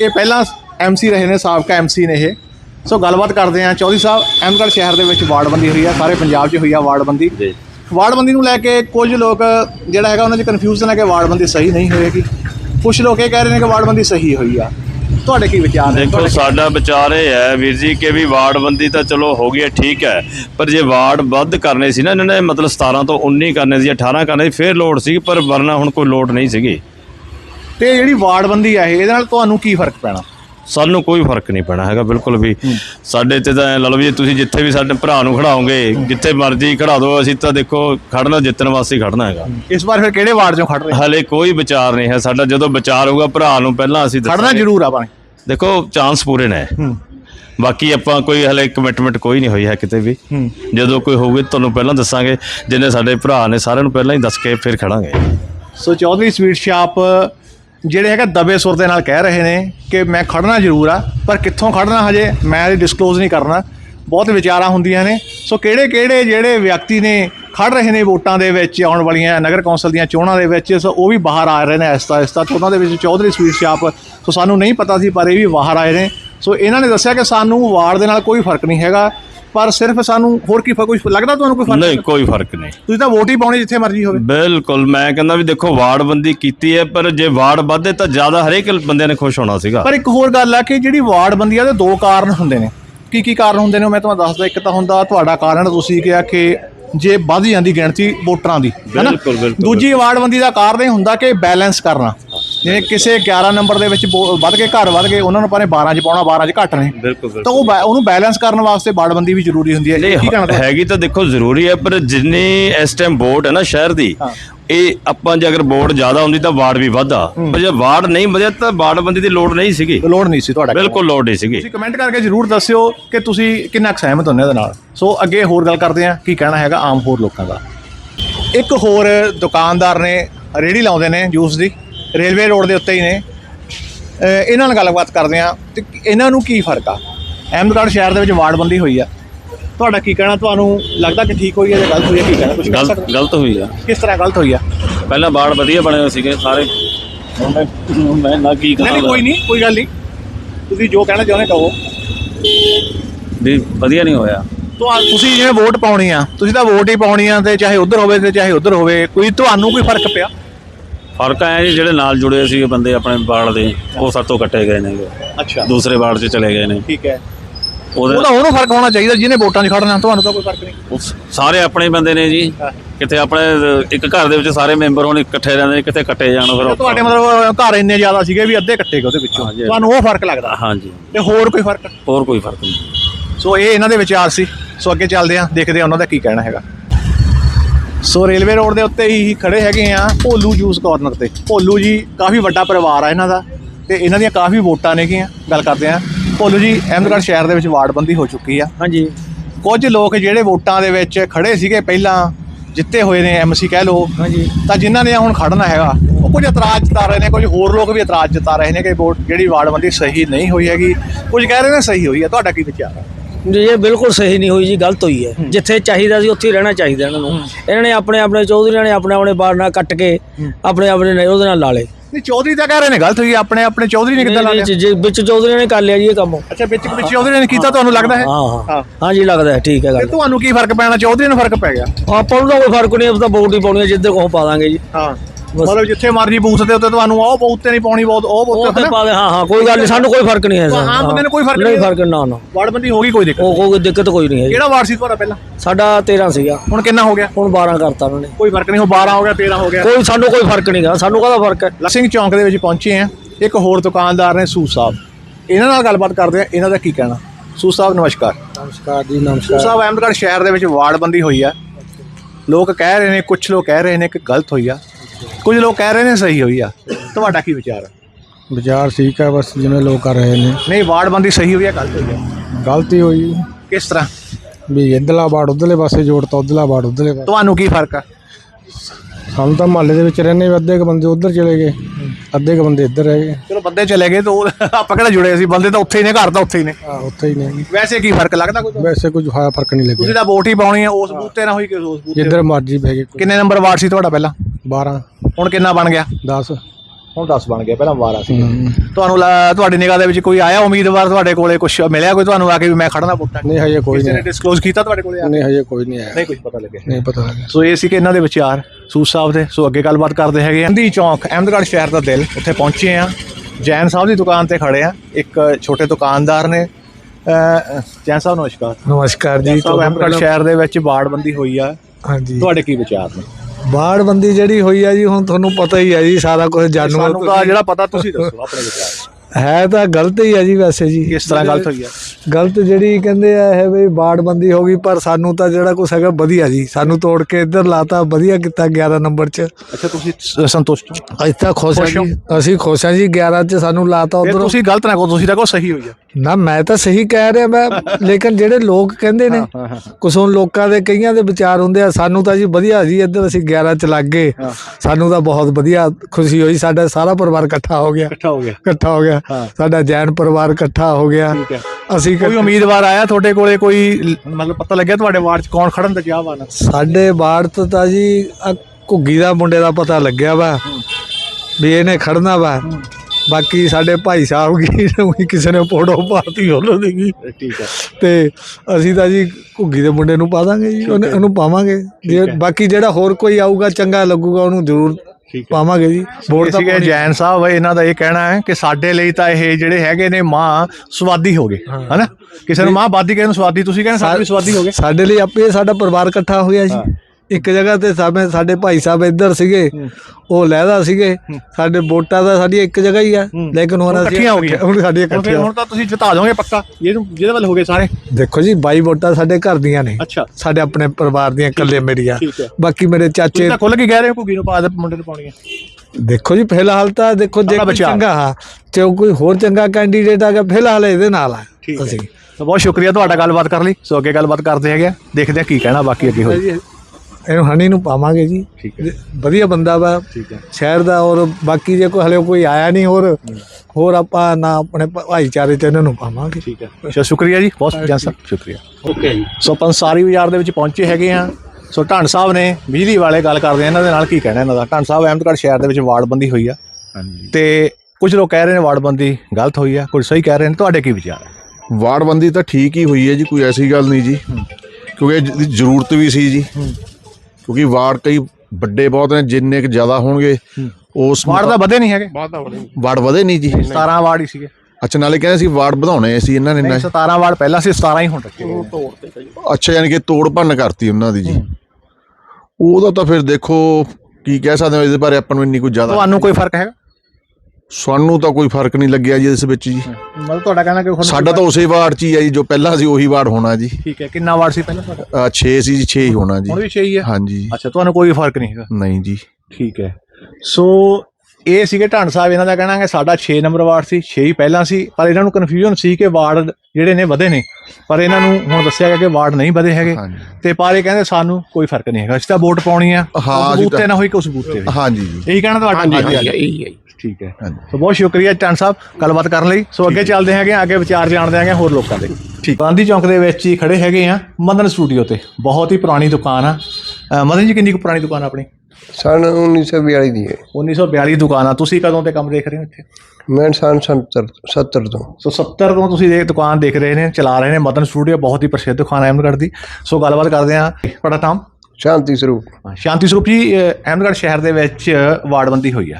ਇਹ ਪਹਿਲਾਂ ਐਮਸੀ ਰਹੇ ਨੇ ਸਾਬਕਾ ਐਮਸੀ ਨੇ ਇਹ। ਸੋ ਗੱਲਬਾਤ ਕਰਦੇ ਆ ਚੌਧਰੀ ਸਾਹਿਬ ਅਹਿਮਦਗੜ੍ਹ ਸ਼ਹਿਰ ਦੇ ਵਿੱਚ ਵਾਰਡਬੰਦੀ ਹੋਈ ਆ ਸਾਰੇ ਪੰਜਾਬ 'ਚ ਹੋਈ ਆ ਵਾਰਡਬੰਦੀ ਵਾਰਡਬੰਦੀ ਨੂੰ ਲੈ ਕੇ ਕੁਝ ਲੋਕ ਜਿਹੜਾ ਹੈਗਾ ਉਹਨਾਂ 'ਚ ਕਨਫਿਊਜ਼ਨ ਹੈ ਕਿ ਵਾਰਡਬੰਦੀ ਸਹੀ ਨਹੀਂ ਹੋਏਗੀ। ਕੁਝ ਲੋਕ ਇਹ ਕਹਿ ਰਹੇ ਨੇ ਕਿ ਵਾਰਡਬੰਦੀ ਸਹੀ ਹੋਈ ਆ। ਤੁਹਾਡੇ ਕੀ ਵਿਚਾਰ ਨੇ? ਦੇਖੋ ਸਾਡਾ ਵਿਚਾਰ ਇਹ ਹੈ ਵੀਰ ਜੀ ਕਿ ਵੀ ਵਾਰਡਬੰਦੀ ਤਾਂ ਚਲੋ ਹੋ ਗਈ ਹੈ ਠੀਕ ਹੈ। ਪਰ ਜੇ ਵਾਰਡ ਵੱਧ ਕਰਨੇ ਸੀ ਨਾ ਇਹਨਾਂ ਨੇ ਮਤਲਬ 17 ਤੋਂ 19 ਕਰਨੇ ਸੀ 18 ਕਰਨੇ ਸੀ ਫਿਰ ਲੋੜ ਸੀ ਪਰ ਵਰਨਾ ਹੁਣ ਕੋਈ ਲੋੜ ਨਹੀਂ ਸੀਗੀ। ਤੇ ਜਿਹੜੀ ਵਾਰਡਬੰਦੀ ਆ ਇਹ ਇਹਦੇ ਨਾਲ ਤੁਹਾਨੂੰ ਕੀ ਫ਼ਰਕ ਪੈਣਾ? ਸਾਨੂੰ ਕੋਈ ਫ਼ਰਕ ਨਹੀਂ ਪੈਣਾ ਹੈਗਾ ਬਿਲਕੁਲ ਵੀ। ਸਾਡੇ ਤੇ ਤਾਂ ਲਾ ਲਓ ਵੀ ਜੇ ਤੁਸੀਂ ਜਿੱਥੇ ਵੀ ਸਾਡੇ ਭਰਾ ਨੂੰ ਖੜਾਓਗੇ ਜਿੱਥੇ ਮਰਜ਼ੀ ਖੜਾ ਦਿਓ ਅਸੀਂ ਤਾਂ ਦੇਖੋ ਖੜਨਾ ਜਿੱਤਣ ਵਾਸਤੇ ਹੀ ਖੜਨਾ ਹੈਗਾ। ਇਸ ਵਾਰ ਫਿਰ ਕਿਹੜੇ ਵਾਰਡ 'ਚੋਂ ਖੜ ਰਹੇ? ਹਲੇ ਕੋਈ ਵਿਚਾਰ ਨਹੀਂ ਹੈ ਸਾਡਾ ਜਦੋਂ ਵਿਚਾਰ ਹੋਊਗਾ ਭਰਾ ਨੂੰ ਪਹਿਲਾਂ ਅਸੀਂ ਖੜਨਾ। ਜ਼ਰੂਰ ਆ ਭਾਵੇਂ। ਦੇਖੋ ਚਾਂਸ ਪੂਰੇ ਨੇ। ਬਾਕੀ ਆਪਾਂ ਕੋਈ ਹਲੇ ਕਮਿਟਮੈਂਟ ਕੋਈ ਨਹੀਂ ਹੋਈ ਹੈ ਕਿਤੇ ਵੀ। ਜਦੋਂ ਕੋਈ ਹੋਊਗੀ ਤੁਹਾਨੂੰ ਪਹਿਲਾਂ ਦੱਸਾਂਗੇ ਜਿੰਨੇ ਸਾਡੇ ਭਰਾ ਨੇ ਸਾਰਿਆਂ ਨੂੰ ਪਹਿਲਾਂ ਹੀ ਦੱਸ ਕੇ ਫਿਰ ਖੜਾਂਗੇ। ਸੋ ਚੌਧਰੀ ਸਵੀਟ ਸ਼ਾਪ ਜਿਹੜੇ ਹੈਗਾ ਦਬੇ ਸੁਰ ਦੇ ਨਾਲ ਕਹਿ ਰਹੇ ਨੇ ਕਿ ਮੈਂ ਖੜਨਾ ਜ਼ਰੂਰ ਆ, ਪਰ ਕਿੱਥੋਂ ਖੜਨਾ ਹਜੇ, ਮੈਂ ਡਿਸਕਲੋਜ਼ ਨਹੀਂ ਕਰਨਾ। ਬਹੁਤ ਵਿਚਾਰਾਂ ਹੁੰਦੀਆਂ ਨੇ। ਸੋ ਕਿਹੜੇ ਕਿਹੜੇ ਜਿਹੜੇ ਵਿਅਕਤੀ ਨੇ ਖੜ ਰਹੇ ਨੇ ਵੋਟਾਂ ਦੇ ਵਿੱਚ, ਆਉਣ ਵਾਲੀਆਂ ਨਗਰ ਕੌਂਸਲ ਦੀਆਂ ਚੋਣਾਂ ਦੇ ਵਿੱਚ ਸੋ ਉਹ ਵੀ ਬਾਹਰ ਆ ਰਹੇ ਨੇ ਆਹਿਸਤਾ ਆਹਿਸਤਾ ਤੇ ਉਹਨਾਂ ਦੇ ਵਿੱਚ ਚੌਧਰੀ ਸਵੀਟ ਸ਼ਾਪ ਸੋ ਸਾਨੂੰ ਨਹੀਂ ਪਤਾ ਸੀ, ਪਰ ਇਹ ਵੀ ਬਾਹਰ ਆਏ ਨੇ। ਸੋ ਇਹਨਾਂ ਨੇ ਦੱਸਿਆ ਕਿ ਸਾਨੂੰ ਵਾਰਡ ਦੇ ਨਾਲ ਕੋਈ ਫ਼ਰਕ ਨਹੀਂ ਹੈਗਾ। ਪਰ ਸਿਰਫ ਸਾਨੂੰ ਹੋਰ ਕੀ ਫ਼ਰਕ ਕੋਈ ਲੱਗਦਾ ਤੁਹਾਨੂੰ ਕੋਈ ਫ਼ਰਕ? ਨਹੀਂ ਕੋਈ ਫ਼ਰਕ ਨਹੀਂ। ਤੁਸੀਂ ਤਾਂ ਵੋਟ ਹੀ ਪਾਉਣੀ ਜਿੱਥੇ ਮਰਜ਼ੀ ਹੋਵੇ। ਬਿਲਕੁਲ ਮੈਂ ਕਹਿੰਦਾ ਵੀ ਦੇਖੋ ਵਾਰਡਬੰਦੀ ਕੀਤੀ ਹੈ ਪਰ ਜੇ ਵਾਰਡ ਵੱਧੇ ਤਾਂ ਜ਼ਿਆਦਾ ਹਰੇਕ ਬੰਦਿਆਂ ਨੇ ਖੁਸ਼ ਹੋਣਾ ਸੀਗਾ। ਪਰ ਇੱਕ ਹੋਰ ਗੱਲ ਆ ਕਿ ਜਿਹੜੀ ਵਾਰਡ ਬੰਦੀ ਆ ਦੇ ਦੋ ਕਾਰਨ ਹੁੰਦੇ ਨੇ। ਕੀ ਕੀ ਕਾਰਨ ਹੁੰਦੇ ਨੇ ਉਹ ਮੈਂ ਤੁਹਾਨੂੰ ਦੱਸਦਾ। ਇੱਕ ਤਾਂ ਹੁੰਦਾ ਤੁਹਾਡਾ ਕਾਰਨ ਤੁਸੀਂ ਕਿਹਾ ਕਿ ਜੇ ਵੱਧ ਜਾਂਦੀ ਗਿਣਤੀ ਵੋਟਰਾਂ ਦੀ? ਬਿਲਕੁਲ, ਬਿਲਕੁਲ, ਦੂਜੀ ਵਾਰਡ ਬੰਦੀ ਦਾ ਕਾਰਨ ਇਹ ਹੁੰਦਾ ਕਿ ਬੈਲੈਂਸ ਕਰਨਾ। ਜਿਵੇਂ ਕਿਸੇ 11 ਨੰਬਰ ਦੇ ਵਿੱਚ ਵੱਧ ਕੇ ਘਰ ਵੱਧ ਗਏ ਉਹਨਾਂ ਨੂੰ ਪਾਣੇ 12 ਚ ਪਾਉਣਾ 12 ਚ ਘੱਟ ਨੇ। ਬਿਲਕੁਲ ਤਾਂ ਉਹ ਬੈ- ਉਹਨੂੰ ਬੈਲੈਂਸ ਕਰਨ ਵਾਸਤੇ ਵਾਰਡ ਬੰਦੀ ਵੀ ਜ਼ਰੂਰੀ ਹੁੰਦੀ ਹੈ। ਇਹ ਕੀ ਕਹਿਣਾ ਨਹੀਂ? ਹੈਗੀ ਤਾਂ ਦੇਖੋ ਜ਼ਰੂਰੀ ਹੈ ਪਰ ਜਿੰਨੀ ਇਸ ਟਾਈਮ ਵੋਟ ਹੈ ਨਾ ਸ਼ਹਿਰ ਦੀ ਇਹ ਆਪਾਂ ਜੇ ਅਗਰ ਵੋਟ ਜ਼ਿਆਦਾ ਹੁੰਦੀ ਤਾਂ ਵਾਰਡ ਵੀ ਵਧਾ ਪਰ ਜੇ ਵਾਰਡ ਨਹੀਂ ਵਧਿਆ ਤਾਂ ਵਾਰਡਬੰਦੀ ਦੀ ਲੋੜ ਨਹੀਂ ਸੀਗੀ। ਲੋੜ ਨਹੀਂ ਸੀ ਤੁਹਾਡਾ। ਬਿਲਕੁਲ ਲੋੜ ਨਹੀਂ ਸੀਗੀ। ਤੁਸੀਂ ਕਮੈਂਟ ਕਰਕੇ ਜਰੂਰ ਦੱਸਿਓ ਕਿ ਤੁਸੀਂ ਕਿੰਨਾ ਕੁ ਸਹਿਮਤ ਹੁੰਦੇ ਹੋ ਇਹਦੇ ਨਾਲ। ਸੋ ਅੱਗੇ ਹੋਰ ਗੱਲ ਕਰਦੇ ਹਾਂ ਕੀ ਕਹਿਣਾ ਹੈਗਾ ਆਮ ਹੋਰ ਲੋਕਾਂ ਦਾ। ਇੱਕ ਹੋਰ ਦੁਕਾਨਦਾਰ ਨੇ ਰੇੜੀ ਲਾਉਂਦੇ ਨੇ ਜੂਸ ਦੀ। ਰੇਲਵੇ ਰੋਡ ਦੇ ਉੱਤੇ ਹੀ ਨੇ। ਇਹਨਾਂ ਨਾਲ ਗੱਲਬਾਤ ਕਰਦੇ ਹਾਂ ਤੇ ਇਹਨਾਂ ਨੂੰ ਕੀ ਫ਼ਰਕ ਆ? ਅਹਿਮਦਗੜ੍ਹ ਸ਼ਹਿਰ ਦੇ ਵਿੱਚ ਵਾਰਡਬੰਦੀ ਹੋਈ ਆ। ਤੁਹਾਡਾ ਕੀ ਕਹਿਣਾ? ਤੁਹਾਨੂੰ ਲੱਗਦਾ ਕਿ ਠੀਕ ਹੋਈ ਹੈ ਜਾਂ ਗਲਤ ਹੋਈ ਹੈ ਕੀ ਕਹਿਣਾ? ਕੁਝ ਗਲਤ ਗਲਤ ਹੋਈ ਆ? ਕਿਸ ਤਰ੍ਹਾਂ ਗਲਤ ਹੋਈ ਆ? ਪਹਿਲਾਂ ਬਾੜ ਵਧੀਆ ਬਣੇ ਹੋਏ ਸੀਗੇ ਸਾਰੇ। ਹੁਣ ਮੈਂ- ਨਾ ਕੀ ਨਹੀਂ ਕਹਾਂ। ਨਹੀਂ ਕੋਈ ਨਹੀਂ ਕੋਈ ਗੱਲ ਨਹੀਂ। ਤੁਸੀਂ ਜੋ ਕਹਿਣਾ ਚਾਹੁੰਦੇ ਕਹੋ। ਵੀ ਵਧੀਆ ਨਹੀਂ ਹੋਇਆ। ਤੁਹਾ ਤੁਸੀਂ ਜਿਵੇਂ ਵੋਟ ਪਾਉਣੀ ਆ ਤੁਸੀਂ ਤਾਂ ਵੋਟ ਹੀ ਪਾਉਣੀ ਆ ਤੇ ਚਾਹੇ ਉਧਰ ਹੋਵੇ ਤੇ ਚਾਹੇ ਉਧਰ ਹੋਵੇ ਕੋਈ ਤੁਹਾਨੂੰ ਕੋਈ ਫ਼ਰਕ ਪਿਆ? ਫ਼ਰਕ ਆਇਆ ਜੀ ਜਿਹੜੇ ਨਾਲ ਜੁੜੇ ਸੀ ਬੰਦੇ ਆਪਣੇ ਬਾੜ ਦੇ ਉਹ ਸਾਡੇ ਤੋਂ ਕੱਟੇ ਗਏ ਨੇ ਅੱਛਾ। ਦੂਸਰੇ ਬਾੜ 'ਚ ਚਲੇ ਗਏ ਨੇ। ਠੀਕ ਹੈ। ਉਹਦੇ ਉਹਨੂੰ ਫ਼ਰਕ ਹੋਣਾ ਚਾਹੀਦਾ ਜਿਹਨੇ ਵੋਟਾਂ 'ਚ ਖੜਨਾ ਤੁਹਾਨੂੰ ਤਾਂ ਕੋਈ ਫ਼ਰਕ ਨਹੀਂ। ਉਹ ਸਾਰੇ ਆਪਣੇ ਬੰਦੇ ਨੇ ਜੀ। ਕਿਤੇ ਆਪਣੇ ਇੱਕ ਘਰ ਦੇ ਵਿੱਚ ਸਾਰੇ ਮੈਂਬਰ ਹੋਣ ਇਕੱਠੇ ਰਹਿੰਦੇ ਨੇ ਕਿਤੇ ਕੱਟੇ ਜਾਣ ਫਿਰ ਤੁਹਾਡੇ ਮਤਲਬ ਘਰ ਇੰਨੇ ਜ਼ਿਆਦਾ ਸੀਗੇ ਵੀ ਅੱਧੇ ਕੱਟੇ ਗਏ ਉਹਦੇ ਵਿੱਚੋਂ। ਤੁਹਾਨੂੰ ਉਹ ਫ਼ਰਕ ਲੱਗਦਾ। ਹਾਂਜੀ। ਤੇ ਹੋਰ ਕੋਈ ਫ਼ਰਕ? ਹੋਰ ਕੋਈ ਫ਼ਰਕ ਨਹੀਂ। ਸੋ ਇਹ ਇਹਨਾਂ ਦੇ ਵਿਚਾਰ ਸੀ। ਸੋ ਅੱਗੇ ਚੱਲਦੇ ਆ ਦੇਖਦੇ ਆ ਉਹਨਾਂ ਦਾ ਕੀ ਕਹਿਣਾ ਹੈਗਾ। ਸੋ ਰੇਲਵੇ ਰੋਡ ਦੇ ਉੱਤੇ ਹੀ ਖੜੇ ਹੈਗੇ ਆ ਭੋਲੂ ਜੂਸ ਕਾਰਨਰ ਤੇ। ਭੋਲੂ ਜੀ ਕਾਫੀ ਵੱਡਾ ਪਰਿਵਾਰ ਆ ਇਹਨਾਂ ਦਾ ਤੇ ਇਹਨਾਂ ਦੀਆਂ ਕਾਫੀ ਵੋਟਾਂ ਨੇਗੀਆਂ। ਗੱਲ ਕਰਦੇ ਆ। ਭੋਲੂ ਜੀ ਅਹਿਮਦਗੜ੍ਹ ਸ਼ਹਿਰ ਦੇ ਵਿੱਚ ਵਾਰਡਬੰਦੀ ਹੋ ਚੁੱਕੀ ਆ। ਹਾਂਜੀ। ਕੁਝ ਲੋਕ ਜਿਹੜੇ ਵੋਟਾਂ ਦੇ ਵਿੱਚ ਖੜੇ ਸੀਗੇ ਪਹਿਲਾਂ ਜਿੱਤੇ ਹੋਏ ਨੇ ਐਮਸੀ ਕਹਿ ਲਓ ਹਾਂਜੀ। ਤਾਂ ਜਿਨ੍ਹਾਂ ਨੇ ਹੁਣ ਖੜਨਾ ਹੈਗਾ ਉਹ ਕੁਝ ਇਤਰਾਜ਼ ਜਤਾ ਰਹੇ ਨੇ ਕੁਝ ਹੋਰ ਲੋਕ ਵੀ ਇਤਰਾਜ਼ ਜਤਾ ਰਹੇ ਨੇ ਕਿ ਵੋਟ ਜਿਹੜੀ ਵਾਰਡਬੰਦੀ ਸਹੀ ਨਹੀਂ ਹੋਈ ਹੈਗੀ। ਕੁਝ ਕਹਿ ਰਹੇ ਨੇ ਸਹੀ ਹੋਈ ਹੈ ਤੁਹਾਡਾ ਕੀ ਵਿਚਾਰ ਹੈ? ਜੀ ਇਹ ਬਿਲਕੁਲ ਸਹੀ ਨਹੀਂ ਹੋਈ ਜੀ ਗਲਤ ਹੋਈ ਹੈ। ਜਿੱਥੇ ਚਾਹੀਦਾ ਸੀ ਉੱਥੇ ਰਹਿਣਾ ਚਾਹੀਦਾ ਇਹਨਾਂ ਨੂੰ। ਇਹਨਾਂ ਨੇ ਆਪਣੇ ਆਪਣੇ ਚੌਧਰੀਆਂ ਨੇ ਆਪਣੇ ਆਪਣੇ ਬਾੜ ਨਾਲ ਕੱਟ ਕੇ ਆਪਣੇ ਆਪਣੇ ਨੇ ਉਹਦੇ ਨਾਲ ਲਾ ਲਏ। ਨਹੀਂ ਚੌਧਰੀ ਤਾਂ ਕਹਿ ਰਹੇ ਨੇ ਗਲਤ ਹੋਈ ਆਪਣੇ ਆਪਣੇ ਚੌਧਰੀ ਨੇ ਕਿੱਦਾਂ ਲਾ ਲਿਆ? ਜੀ, ਵਿੱਚ ਚੌਧਰੀਆਂ ਨੇ ਕਰ ਲਿਆ ਜੀ ਇਹ ਕੰਮ। ਅੱਛਾ ਵਿੱਚ ਵਿੱਚ ਚੌਧਰੀ ਨੇ ਕੀਤਾ ਤੁਹਾਨੂੰ ਲੱਗਦਾ ਹੈ? ਹਾਂ ਹਾਂ। ਜੀ ਲੱਗਦਾ ਹੈ ਠੀਕ ਹੈ ਤੇ ਗੱਲ ਤੁਹਾਨੂੰ ਕੀ ਫ਼ਰਕ ਪੈਣਾ? ਚੌਧਰੀ ਨੂੰ ਫ਼ਰਕ ਪੈ ਗਿਆ? ਆਪਾਂ ਨੂੰ ਤਾਂ ਕੋਈ ਫ਼ਰਕ ਨਹੀਂ ਆਪਾਂ ਵੋਟ ਹੀ ਪਾਉਣੀ ਹੈ ਜਿੱਧਰ ਕੋਹ ਪਾ ਦਾਂਗੇ ਜੀ। ਹਾਂ। ਮਤਲਬ ਜਿੱਥੇ ਮਰਜ਼ੀ ਬੂਥ ਦੇ ਉੱਤੇ ਤੁਹਾਨੂੰ ਉਹ ਬੂਥ ਤੇ ਨਹੀਂ ਪਾਉਣੀ ਬਹੁਤ ਉਹ ਉਹ ਬੂਥ ਤੇ ਤੇ ਪਾ ਦੇ ਹਾਂ ਹਾਂ ਕੋਈ ਗੱਲ ਨਹੀਂ ਸਾਨੂੰ ਕੋਈ ਫ਼ਰਕ ਨਹੀਂ ਹੈ ਹਾਂ, ਆਮ ਬੰਦੇ ਨੂੰ ਕੋਈ ਫ਼ਰਕ ਨਹੀਂ ਨਹੀਂ ਫ਼ਰਕ ਨਾ ਨਾ। ਵਾਰਡਬੰਦੀ ਹੋ ਗਈ ਕੋਈ ਦਿੱਕਤ ਉਹ ਕੋਈ ਦਿੱਕਤ ਕੋਈ ਨਹੀਂ ਹੈ ਜੀ। ਕਿਹੜਾ ਵਾਰਡ ਸੀ ਤੁਹਾਡਾ ਪਹਿਲਾਂ? ਸਾਡਾ 13 ਸੀਗਾ। ਹੁਣ ਕਿੰਨਾ ਹੋ ਗਿਆ? ਹੁਣ 12 ਕਰਤਾ ਉਹਨਾਂ ਨੇ। ਕੋਈ ਫ਼ਰਕ ਨਹੀਂ ਹੋ 12 ਹੋ ਗਿਆ 13 ਹੋ ਗਿਆ। ਕੋਈ ਸਾਨੂੰ ਕੋਈ ਫ਼ਰਕ ਨਹੀਂ ਗਾ। ਸਾਨੂੰ ਕਾਹਦਾ ਫ਼ਰਕ ਹੈ? ਲਸਿੰਗ ਚੌਂਕ ਦੇ ਵਿੱਚ ਪਹੁੰਚੇ ਆ ਇੱਕ ਹੋਰ ਦੁਕਾਨਦਾਰ ਨੇ ਸੂ ਸਾਹਿਬ। ਇਹਨਾਂ ਨਾਲ ਗੱਲਬਾਤ ਕਰਦੇ ਆ ਇਹਨਾਂ ਦਾ ਕੀ ਕਹਿਣਾ? ਸੂ ਸਾਹਿਬ ਨਮਸਕਾਰ। ਨਮਸਕਾਰ ਜੀ ਸੂ ਸਾਹਿਬ ਅਹਿਮਦਗੜ੍ਹ ਸ਼ਹਿਰ ਦੇ ਵਿੱਚ ਵਾਰਡਬੰਦੀ ਹੋਈ ਆ। ਲੋਕ ਕਹਿ ਰਹੇ ਨੇ ਕੁਝ ਲੋਕ ਕਹਿ ਰਹੇ ਨੇ ਕਿ ਗਲਤ ਹੋਈ ਆ। ਕੁਝ ਲੋਕ ਕਹਿ ਰਹੇ ਨੇ ਸਹੀ ਹੋਈ ਆ। ਤੁਹਾਡਾ ਕੀ ਵਿਚਾਰ ਹੈ ਵਿਚਾਰ ਠੀਕ ਹੈ ਬਸ ਜਿਵੇਂ ਲੋਕ ਕਰ ਰਹੇ ਨੇ। ਨਹੀਂ ਵਾਰਡਬੰਦੀ ਸਹੀ ਹੋਈ ਆ ਗਲਤ ਹੋਈ ਆ? ਗਲਤੀ ਹੋਈ। ਕਿਸ ਤਰ੍ਹਾਂ? ਵੀ ਇੱਧਰਲਾ ਬਾੜ ਉਧਰਲੇ ਪਾਸੇ ਜੋੜਤਾ ਉਧਰਲਾ ਬਾੜ ਉਧਰਲੇ ਪਾਸੇ। ਤੁਹਾਨੂੰ ਕੀ ਫ਼ਰਕ ਆ? ਸਾਨੂੰ ਤਾਂ ਮਹੱਲੇ ਦੇ ਵਿੱਚ ਰਹਿੰਦੇ ਵੀ ਅੱਧੇ ਕੁ ਬੰਦੇ ਉਧਰ ਚਲੇ ਗਏ ਅੱਧੇ ਕੁ ਬੰਦੇ ਇੱਧਰ ਰਹਿ ਗਏ। ਚਲੋ ਬੰਦੇ ਚਲੇ ਗਏ ਤਾਂ ਉਹ (laughs) ਆਪਾਂ ਕਿਹੜਾ ਜੁੜੇ ਸੀ? ਬੰਦੇ ਤਾਂ ਉੱਥੇ ਹੀ ਨੇ ਘਰ ਤਾਂ ਉੱਥੇ ਹੀ ਨੇ। ਆ ਉੱਥੇ ਹੀ ਨੇ ਵੈਸੇ ਕੀ ਫ਼ਰਕ ਲੱਗਦਾ ਕੋਈ? ਵੈਸੇ ਕੁਝ ਹੋਇਆ ਫ਼ਰਕ ਨਹੀਂ ਤੁਸੀਂ ਲੱਗਿਆ ਤਾਂ ਵੋਟ ਹੀ ਪਾਉਣੀ ਆ ਉਸ ਬੂਥ ਤੇ ਨਾ ਹੋਈ ਕਿ ਉਸ ਬੂਥ ਤੇ। ਜਿੱਧਰ ਮਰਜ਼ੀ ਬਹਿ ਗਏ। ਕਿੰਨੇ ਨੰਬਰ ਵਾਰਡ ਸੀ ਤੁਹਾਡਾ ਪਹਿਲਾਂ? 12 ਹੁਣ ਕਿੰਨਾ ਬਣ ਗਿਆ? 10 ਹੁਣ 10 ਬਣ ਗਿਆ ਪਹਿਲਾਂ 12 ਸੀ। ਤੁਹਾਨੂੰ ਲਾ- ਤੁਹਾਡੀ ਨਿਗਾਹ ਦੇ ਵਿੱਚ ਕੋਈ ਆਇਆ ਉਮੀਦਵਾਰ ਤੁਹਾਡੇ ਕੋਲੇ? ਕੁਝ ਮਿਲਿਆ ਕੋਈ ਤੁਹਾਨੂੰ ਆ ਕੇ ਵੀ ਮੈਂ ਖੜਨਾ ਵੋਟਾਂ? ਨਹੀਂ ਹਜੇ ਕੋਈ ਕਿਸੇ ਨੇ ਡਿਸਕਲੋਜ਼ ਕੀਤਾ ਤੁਹਾਡੇ ਕੋਲੇ ਆ? ਨਹੀਂ ਹਜੇ ਕੋਈ ਨਹੀਂ ਆਇਆ। ਨਹੀਂ ਕੁਝ ਪਤਾ ਲੱਗਿਆ। ਨਹੀਂ ਪਤਾ ਲੱਗਿਆ। ਸੋ ਇਹ ਸੀ ਕਿ ਇਹਨਾਂ ਦੇ ਵਿਚਾਰ ਸੂਦ ਸਾਹਿਬ ਦੇ। ਸੋ ਅੱਗੇ ਗੱਲਬਾਤ ਕਰਦੇ ਹੈਗੇ ਆ। ਦੀ ਚੌਂਕ ਅਹਿਮਦਗੜ੍ਹ ਸ਼ਹਿਰ ਦਾ ਦਿਲ। ਉੱਥੇ ਪਹੁੰਚੇ ਆ। ਜੈਨ ਸਾਹਿਬ ਦੀ ਦੁਕਾਨ ਤੇ ਖੜੇ ਆ। ਇੱਕ ਛੋਟੇ ਦੁਕਾਨਦਾਰ ਨੇ। ਅਹ, ਜੈਨ ਸਾਹਿਬ ਨਮਸਕਾਰ। ਨਮਸਕਾਰ ਜੀ। ਸਾਹਿਬ ਅਹਿਮਦਗੜ੍ਹ ਸ਼ਹਿਰ ਦੇ ਵਿੱਚ ਬਾੜਬੰਦੀ ਹੋਈ ਆ। ਹਾਂਜੀ। ਤੁਹਾਡੇ ਕੀ ਵਿਚਾਰ ਨੇ? ਬਾੜਬੰਦੀ ਜਿਹੜੀ ਹੋਈ ਆ ਜੀ ਹੁਣ ਤੁਹਾਨੂੰ ਪਤਾ ਹੀ ਆ ਜੀ ਸਾਰਾ ਕੁਝ ਜਾਣੂ ਸਾਨੂੰ ਤਾਂ ਜਿਹੜਾ ਪਤਾ ਤੁਸੀਂ ਦੱਸੋ ਆਪਣੇ ਵਿਚਾਰ। ਹੈ ਤਾਂ ਗਲਤ ਹੀ ਆ ਜੀ ਵੈਸੇ ਜੀ। ਕਿਸ ਤਰ੍ਹਾਂ ਗਲਤ ਹੋਈ ਆ? ਗਲਤ ਜਿਹੜੀ ਕਹਿੰਦੇ ਆ ਇਹ ਵੀ ਬਾੜਬੰਦੀ ਹੋ ਗਈ ਪਰ ਸਾਨੂੰ ਤਾਂ ਜਿਹੜਾ ਕੁਛ ਹੈਗਾ ਵਧੀਆ ਜੀ। ਸਾਨੂੰ ਤੋੜ ਕੇ ਇੱਧਰ ਲਾਤਾ ਵਧੀਆ ਕੀਤਾ 11 ਨੰਬਰ 'ਚ। ਅੱਛਾ ਤੁਸੀਂ ਸ- ਸੰਤੁਸ਼ਟ ਹੋ? ਤਾਂ ਖੁਸ਼ ਹਾਂ ਖੁਸ਼ ਹੋ? ਜੀ। ਅਸੀਂ ਖੁਸ਼ ਹਾਂ ਜੀ 11 'ਚ ਸਾਨੂੰ ਲਾਤਾ ਫਿਰ ਉਧਰ। ਤੁਸੀਂ ਗਲਤ ਨਾ ਕਹੋ ਤੁਸੀਂ ਤਾਂ ਕਹੋ ਸਹੀ ਹੋਈ ਆ। ਨਾ ਮੈਂ ਤਾਂ ਸਹੀ ਕਹਿ ਰਿਹਾ ਮੈਂ ਲੇਕਿਨ ਜਿਹੜੇ ਲੋਕ ਕਹਿੰਦੇ ਨੇ ਕੁਛ ਹੁਣ ਲੋਕਾਂ ਦੇ ਕਈਆਂ ਦੇ ਵਿਚਾਰ ਹੁੰਦੇ ਆ ਸਾਨੂੰ ਤਾਂ ਜੀ ਵਧੀਆ ਜੀ ਇੱਧਰ ਅਸੀਂ 11 ਚ ਲੱਗ ਗਏ। ਸਾਨੂੰ ਤਾਂ ਬਹੁਤ ਵਧੀਆ ਖੁਸ਼ੀ ਹੋਈ ਸਾਡਾ ਸਾਰਾ ਪਰਿਵਾਰ ਇਕੱਠਾ ਹੋ ਗਿਆ। ਇਕੱਠਾ ਹੋ ਗਿਆ। ਇਕੱਠਾ ਹੋ ਗਿਆ। ਹਾਂ। ਸਾਡਾ ਜੈਨ ਪਰਿਵਾਰ ਇਕੱਠਾ ਹੋ ਗਿਆ। ਅਸੀਂ ਕੋਈ ਉਮੀਦਵਾਰ ਆਇਆ ਤੁਹਾਡੇ ਕੋਲੇ? ਕੋਈ ਮਤਲਬ ਪਤਾ ਲੱਗਿਆ ਤੁਹਾਡੇ ਵਾਰਡ 'ਚ ਕੌਣ ਖੜਨ ਦਾ ਚਾਹਵਾਨ ਆ ਸਾਡੇ ਬਾੜ ਤੋਂ ਤਾਂ ਜੀ ਘੁੱਗੀ ਦਾ ਮੁੰਡੇ ਦਾ ਪਤਾ ਲੱਗਿਆ ਵਾ ਵੀ ਇਹਨੇ ਖੜਨਾ ਵਾ। ਬਾਕੀ ਸਾਡੇ ਭਾਈ ਸਾਹਿਬ ਕੀ ਵੀ ਕਿਸੇ ਨੇ ਫੋਟੋ ਪਾਤੀ ਉਹਨਾਂ ਦੀ ਕੀ ਠੀਕ ਹੈ। ਤੇ ਅਸੀਂ ਤਾਂ ਜੀ ਘੁੱਗੀ ਦੇ ਮੁੰਡੇ ਨੂੰ ਪਾ ਦਾਂਗੇ ਜੀ ਉਹਨੇ- ਪਾਵਾਂਗੇ। ਬਾਕੀ ਜਿਹੜਾ ਹੋਰ ਕੋਈ ਆਊਗਾ ਚੰਗਾ ਲੱਗੂਗਾ ਉਹਨੂੰ ਜ਼ਰੂਰ ਪਾਵਾਂਗੇ ਜੀ। ਵੋਟ ਤਾਂ ਸੀਗੇ ਜੈਨ ਸਾਹਿਬ ਇਹਨਾਂ ਦਾ ਇਹ ਕਹਿਣਾ ਹੈ ਕਿ ਸਾਡੇ ਲਈ ਤਾਂ ਇਹ ਜਿਹੜੇ ਹੈਗੇ ਨੇ ਮਾਂ ਸਵਾਦੀ ਹੋ ਗਏ ਹਨਾ? ਕਿਸੇ ਨੂੰ ਮਾਂ ਬਾਦੀ ਨੂੰ ਸਵਾਦੀ ਤੁਸੀਂ ਕਹਿੰਦੇ ਸਾਡੇ ਵੀ ਸਵਾਦੀ ਹੋ ਗਏ? ਸਾਡੇ ਲਈ ਆਪੇ ਸਾਡਾ ਪਰਿਵਾਰ ਇਕੱਠਾ ਹੋ ਗਿਆ ਜੀ ਇੱਕ ਜਗ੍ਹਾ ਤੇ ਸਾਵੇਂ ਸਾਡੇ ਭਾਈ ਸਾਹਿਬ ਇੱਧਰ ਸੀਗੇ ਉਹ ਲਹਿਦਾ ਸੀਗੇ ਸਾਡੇ ਵੋਟਾਂ ਦਾ ਸਾਡੀ ਇੱਕ ਜਗ੍ਹਾ ਹੀ ਆ। ਲੇਕਿਨ ਹੁਣ ਅਸੀਂ ਇਕੱਠੀਆਂ ਹੋ ਗਈਆਂ। ਹੁਣ ਸਾਡੀ ਇਕੱਠੀਆਂ। ਹੁਣ ਤਾਂ ਤੁਸੀਂ ਜਿਤਾ ਦੋਗੇ ਪੱਕਾ। ਇਹਨੂੰ ਜਿਹਦੇ ਵੱਲ ਹੋ ਗਏ ਸਾਰੇ। ਦੇਖੋ ਜੀ 22 ਵੋਟਾਂ ਸਾਡੇ ਘਰ ਦੀਆਂ ਨੇ। ਸਾਡੇ ਆਪਣੇ ਪਰਿਵਾਰ ਦੀਆਂ ਇਕੱਲੇ ਮੇਰੀਆਂ। ਹੈ। ਬਾਕੀ ਮੇਰੇ ਚਾਚੇ ਤਾਂ ਖੁੱਲ ਕੇ ਕਹਿ ਰਹੇ ਹੋ ਘੁੱਗੀ ਨੂੰ ਪਾ ਦੇ ਮੁੰਡੇ ਨੂੰ ਪਾਉਣੀਆਂ। ਦੇਖੋ ਜੀ ਫਿਲਹਾਲ ਤਾਂ ਦੇਖੋ ਜੇ। ਚੰਗਾ ਹਾਂ ਤੇ ਕੋਈ ਹੋਰ ਚੰਗਾ ਕੈਂਡੀਡੇਟ ਆ ਗਿਆ ਫਿਲਹਾਲ ਇਹਦੇ ਨਾਲ ਆ। ਹੈ। ਅਸੀਂ। ਬਹੁਤ ਸ਼ੁਕਰੀਆ ਤੁਹਾਡਾ ਗੱਲਬਾਤ ਕਰ ਲਈ। ਸੋ ਅੱਗੇ ਗੱਲਬਾਤ ਕਰਦੇ ਹੈਗੇ। ਦੇਖਦੇ ਆ ਕੀ ਕਹਿਣਾ ਬਾਕੀ ਅੱਗੇ ਹੋਈ ਇਹਨੂੰ ਹਣੀ ਨੂੰ ਪਾਵਾਂਗੇ ਜੀ। ਠੀਕ ਹੈ। ਵਧੀਆ ਬੰਦਾ ਵਾ। ਠੀਕ ਹੈ। ਸ਼ਹਿਰ ਦਾ ਔਰ ਬਾਕੀ ਜੇ ਕੋਈ ਹਲੇ ਕੋਈ ਆਇਆ ਨਹੀਂ ਹੋਰ ਹੋਰ ਆਪਾਂ ਨਾ ਆਪਣੇ ਭਾਈਚਾਰੇ ਚ ਇਹਨਾਂ ਨੂੰ ਪਾਵਾਂਗੇ। ਠੀਕ ਹੈ। ਅੱਛਾ ਸ਼ੁਕਰੀਆ ਜੀ। ਬਹੁਤ ਜਨ ਸਾਹਿਬ ਸ਼ੁਕਰੀਆ। ਓਕੇ ਜੀ। ਸੋ ਪੰਸਾਰੀ ਬਾਜ਼ਾਰ ਦੇ ਵਿੱਚ ਪਹੁੰਚੇ ਹੈਗੇ ਆ ਸੋ ਢੰਡ ਸਾਹਿਬ ਨੇ ਬਿਜਲੀ ਵਾਲੇ ਗੱਲ ਕਰਦੇ ਆ ਇਹਨਾਂ ਦੇ ਨਾਲ ਕੀ ਕਹਿਣਾ ਇਹਨਾਂ ਦਾ? ਢੰਡ ਸਾਹਿਬ ਅਹਿਮਦਗੜ੍ਹ ਸ਼ਹਿਰ ਦੇ ਵਿੱਚ ਵਾਰਡਬੰਦੀ ਹੋਈ ਆ। ਤੇ ਕੁਝ ਲੋਕ ਕਹਿ ਰਹੇ ਨੇ ਵਾਰਡਬੰਦੀ ਗਲਤ ਹੋਈ ਆ। ਕੁਝ ਸਹੀ ਕਹਿ ਰਹੇ ਨੇ। ਤੁਹਾਡੇ ਕੀ ਵਿਚਾਰ ਹੈ ਵਾਰਡਬੰਦੀ ਤਾਂ ਠੀਕ ਹੀ ਹੋਈ ਹੈ ਜੀ। ਕੋਈ ਐਸੀ ਗੱਲ ਨਹੀਂ ਜੀ। ਕਿਉਂਕਿ ਜ਼ਰੂਰਤ ਵੀ ਸੀ ਜੀ। ਕਿਉਂਕਿ ਵਾਰਡ ਕਈ ਵੱਡੇ ਬਹੁਤ ਨੇ ਜਿੰਨੇ ਕੁ ਜ਼ਿਆਦਾ ਹੋਣਗੇ ਉਸ ਵਾਰਡ ਤਾਂ ਵਧੇ ਨਹੀਂ ਹੈਗੇ। ਵਾਰਡ ਵਧੇ ਨਹੀਂ। ਜੀ। 17 ਵਾਰਡ ਹੀ ਸੀਗੇ। ਅੱਛਾ ਨਾਲੇ ਕਹਿੰਦੇ ਸੀ ਵਾਰਡ ਵਧਾਉਣੇ ਸੀ ਇਹਨਾਂ ਨੇ ਨਹੀਂ ਨਾ 17 ਵਾਰਡ ਪਹਿਲਾਂ ਸੀ 17 ਹੀ ਹੁਣ ਰੱਖੇ ਗਏ ਅੱਛਾ ਯਾਨੀ ਕਿ ਤੋੜ ਭੰਨ ਕਰਤੀ ਉਹਨਾਂ ਦੀ ਜੀ। ਉਹਦਾ ਤਾਂ ਫਿਰ ਦੇਖੋ ਕੀ ਕਹਿ ਸਕਦੇ ਹਾਂ ਇਹਦੇ ਬਾਰੇ ਆਪਾਂ ਨੂੰ ਇੰਨੀ ਕੋਈ ਜ਼ਿਆਦਾ ਤੁਹਾਨੂੰ ਕੋਈ ਫ਼ਰਕ ਹੈਗਾ? ਸਾਨੂੰ ਤਾਂ ਕੋਈ ਫ਼ਰਕ ਨਹੀਂ ਲੱਗਿਆ ਜੀ ਇਸ ਵਿੱਚ ਜੀ। ਮਤਲਬ ਤੁਹਾਡਾ ਕਹਿਣਾ ਕਿ ਸਾਡਾ ਤਾਂ ਉਸੇ ਵਾਰਡ 'ਚ ਹੀ ਹੈ ਜੀ ਜੋ ਪਹਿਲਾਂ ਸੀ ਉਹੀ ਵਾਰਡ ਹੋਣਾ ਜੀ। ਠੀਕ ਹੈ ਕਿੰਨਾ ਵਾਰਡ ਸੀ ਪਹਿਲਾਂ ਤੁਹਾਡਾ? 6 ਸੀ ਜੀ 6 ਹੀ ਹੋਣਾ ਜੀ। ਹੁਣ ਵੀ 6 ਹੀ ਹੈ ਹਾਂਜੀ। ਅੱਛਾ ਤੁਹਾਨੂੰ ਕੋਈ ਫ਼ਰਕ ਨਹੀਂ ਹੈਗਾ? ਨਹੀਂ ਜੀ। ਠੀਕ ਹੈ। ਸੋ ਇਹ ਸੀਗੇ ਢੰਡ ਸਾਹਿਬ ਇਹਨਾਂ ਦਾ ਕਹਿਣਾ ਕਿ ਸਾਡਾ 6 ਨੰਬਰ ਵਾਰਡ ਸੀ 6 ਹੀ ਪਹਿਲਾਂ ਸੀ ਪਰ ਇਹਨਾਂ ਨੂੰ ਕਨਫਿਊਜ਼ਨ ਸੀ ਕਿ ਵਾਰਡ ਜਿਹੜੇ ਨੇ ਵਧੇ ਨੇ। ਪਰ ਇਹਨਾਂ ਨੂੰ ਹੁਣ ਦੱਸਿਆ ਗਿਆ ਕਿ ਵਾਰਡ ਨਹੀਂ ਵਧੇ ਹੈਗੇ। ਹਾਂਜੀ। ਤੇ ਪਰ ਇਹ ਕਹਿੰਦੇ ਸਾਨੂੰ ਕੋਈ ਫ਼ਰਕ ਨਹੀਂ ਹੈਗਾ। ਅਸੀਂ ਤਾਂ ਵੋਟ ਪਾਉਣੀ ਆ। ਹਾਂ, ਉਸ ਅਸੀਂ ਬੂਥ ਤੇ ਤਾਂ- ਨਾ ਹੋਈ ਕਿ ਉਸ ਬੂਥ ਤੇ ਹੋਈ। ਹਾਂਜੀ। ਜੀ ਇਹੀ ਕਹਿਣਾ ਤੁਹਾਡਾ? ਹਾਂਜੀ ਠੀਕ ਹੈ। ਹਾਂਜੀ। ਸੋ ਬਹੁਤ ਸ਼ੁਕਰੀਆ ਟਨ ਸਾਹਿਬ ਗੱਲਬਾਤ ਕਰਨ ਲਈ। ਸੋ ਅੱਗੇ ਚੱਲਦੇ ਹੈਗੇ ਆ, ਅੱਗੇ ਵਿਚਾਰ ਜਾਣਦੇ ਹੈਗੇ ਹੋਰ ਲੋਕਾਂ ਦੇ। ਠੀਕ। ਗਾਂਧੀ ਚੌਂਕ ਦੇ ਵਿੱਚ ਹੀ ਖੜੇ ਹੈਗੇ ਆ ਮਦਨ ਸਟੂਡੀਓ ਤੇ। ਬਹੁਤ ਹੀ ਪੁਰਾਣੀ ਦੁਕਾਨ ਆ। ਅ, ਮਦਨ ਜੀ ਕਿੰਨੀ ਕੁ ਪੁਰਾਣੀ ਦੁਕਾਨ ਆ ਆਪਣੀ? ਸਨ 1942 ਦੀ ਹੈ। 1942 ਦੁਕਾਨ ਆ। ਤੁਸੀਂ ਕਦੋਂ ਤੇ ਕੰਮ ਦੇਖ ਰਹੇ ਹੋ ਇੱਥੇ? ਮੈਂ ਸਨ 70 70 ਤੋਂ। ਸੋ 70 ਤੋਂ ਤੁਸੀਂ ਇਹ ਦੁਕਾਨ ਦੇਖ ਰਹੇ ਨੇ ਚਲਾ ਰਹੇ ਨੇ। ਮਦਨ ਸਟੂਡੀਓ ਬਹੁਤ ਹੀ ਪ੍ਰਸਿੱਧ ਦੁਕਾਨ ਹੈ ਅਹਿਮਦਗੜ੍ਹ ਦੀ। ਸੋ ਗੱਲਬਾਤ ਕਰਦੇ ਆ ਤੁਹਾਡਾ ਨਾਮ? ਸ਼ਾਂਤੀ ਸਰੂਪ। ਹਾਂ, ਸ਼ਾਂਤੀ ਸਰੂਪ ਜੀ ਅਹਿਮਦਗੜ੍ਹ ਸ਼ਹਿਰ ਦੇ ਵਿੱਚ ਵਾਰਡਬੰਦੀ ਹੋਈ ਆ।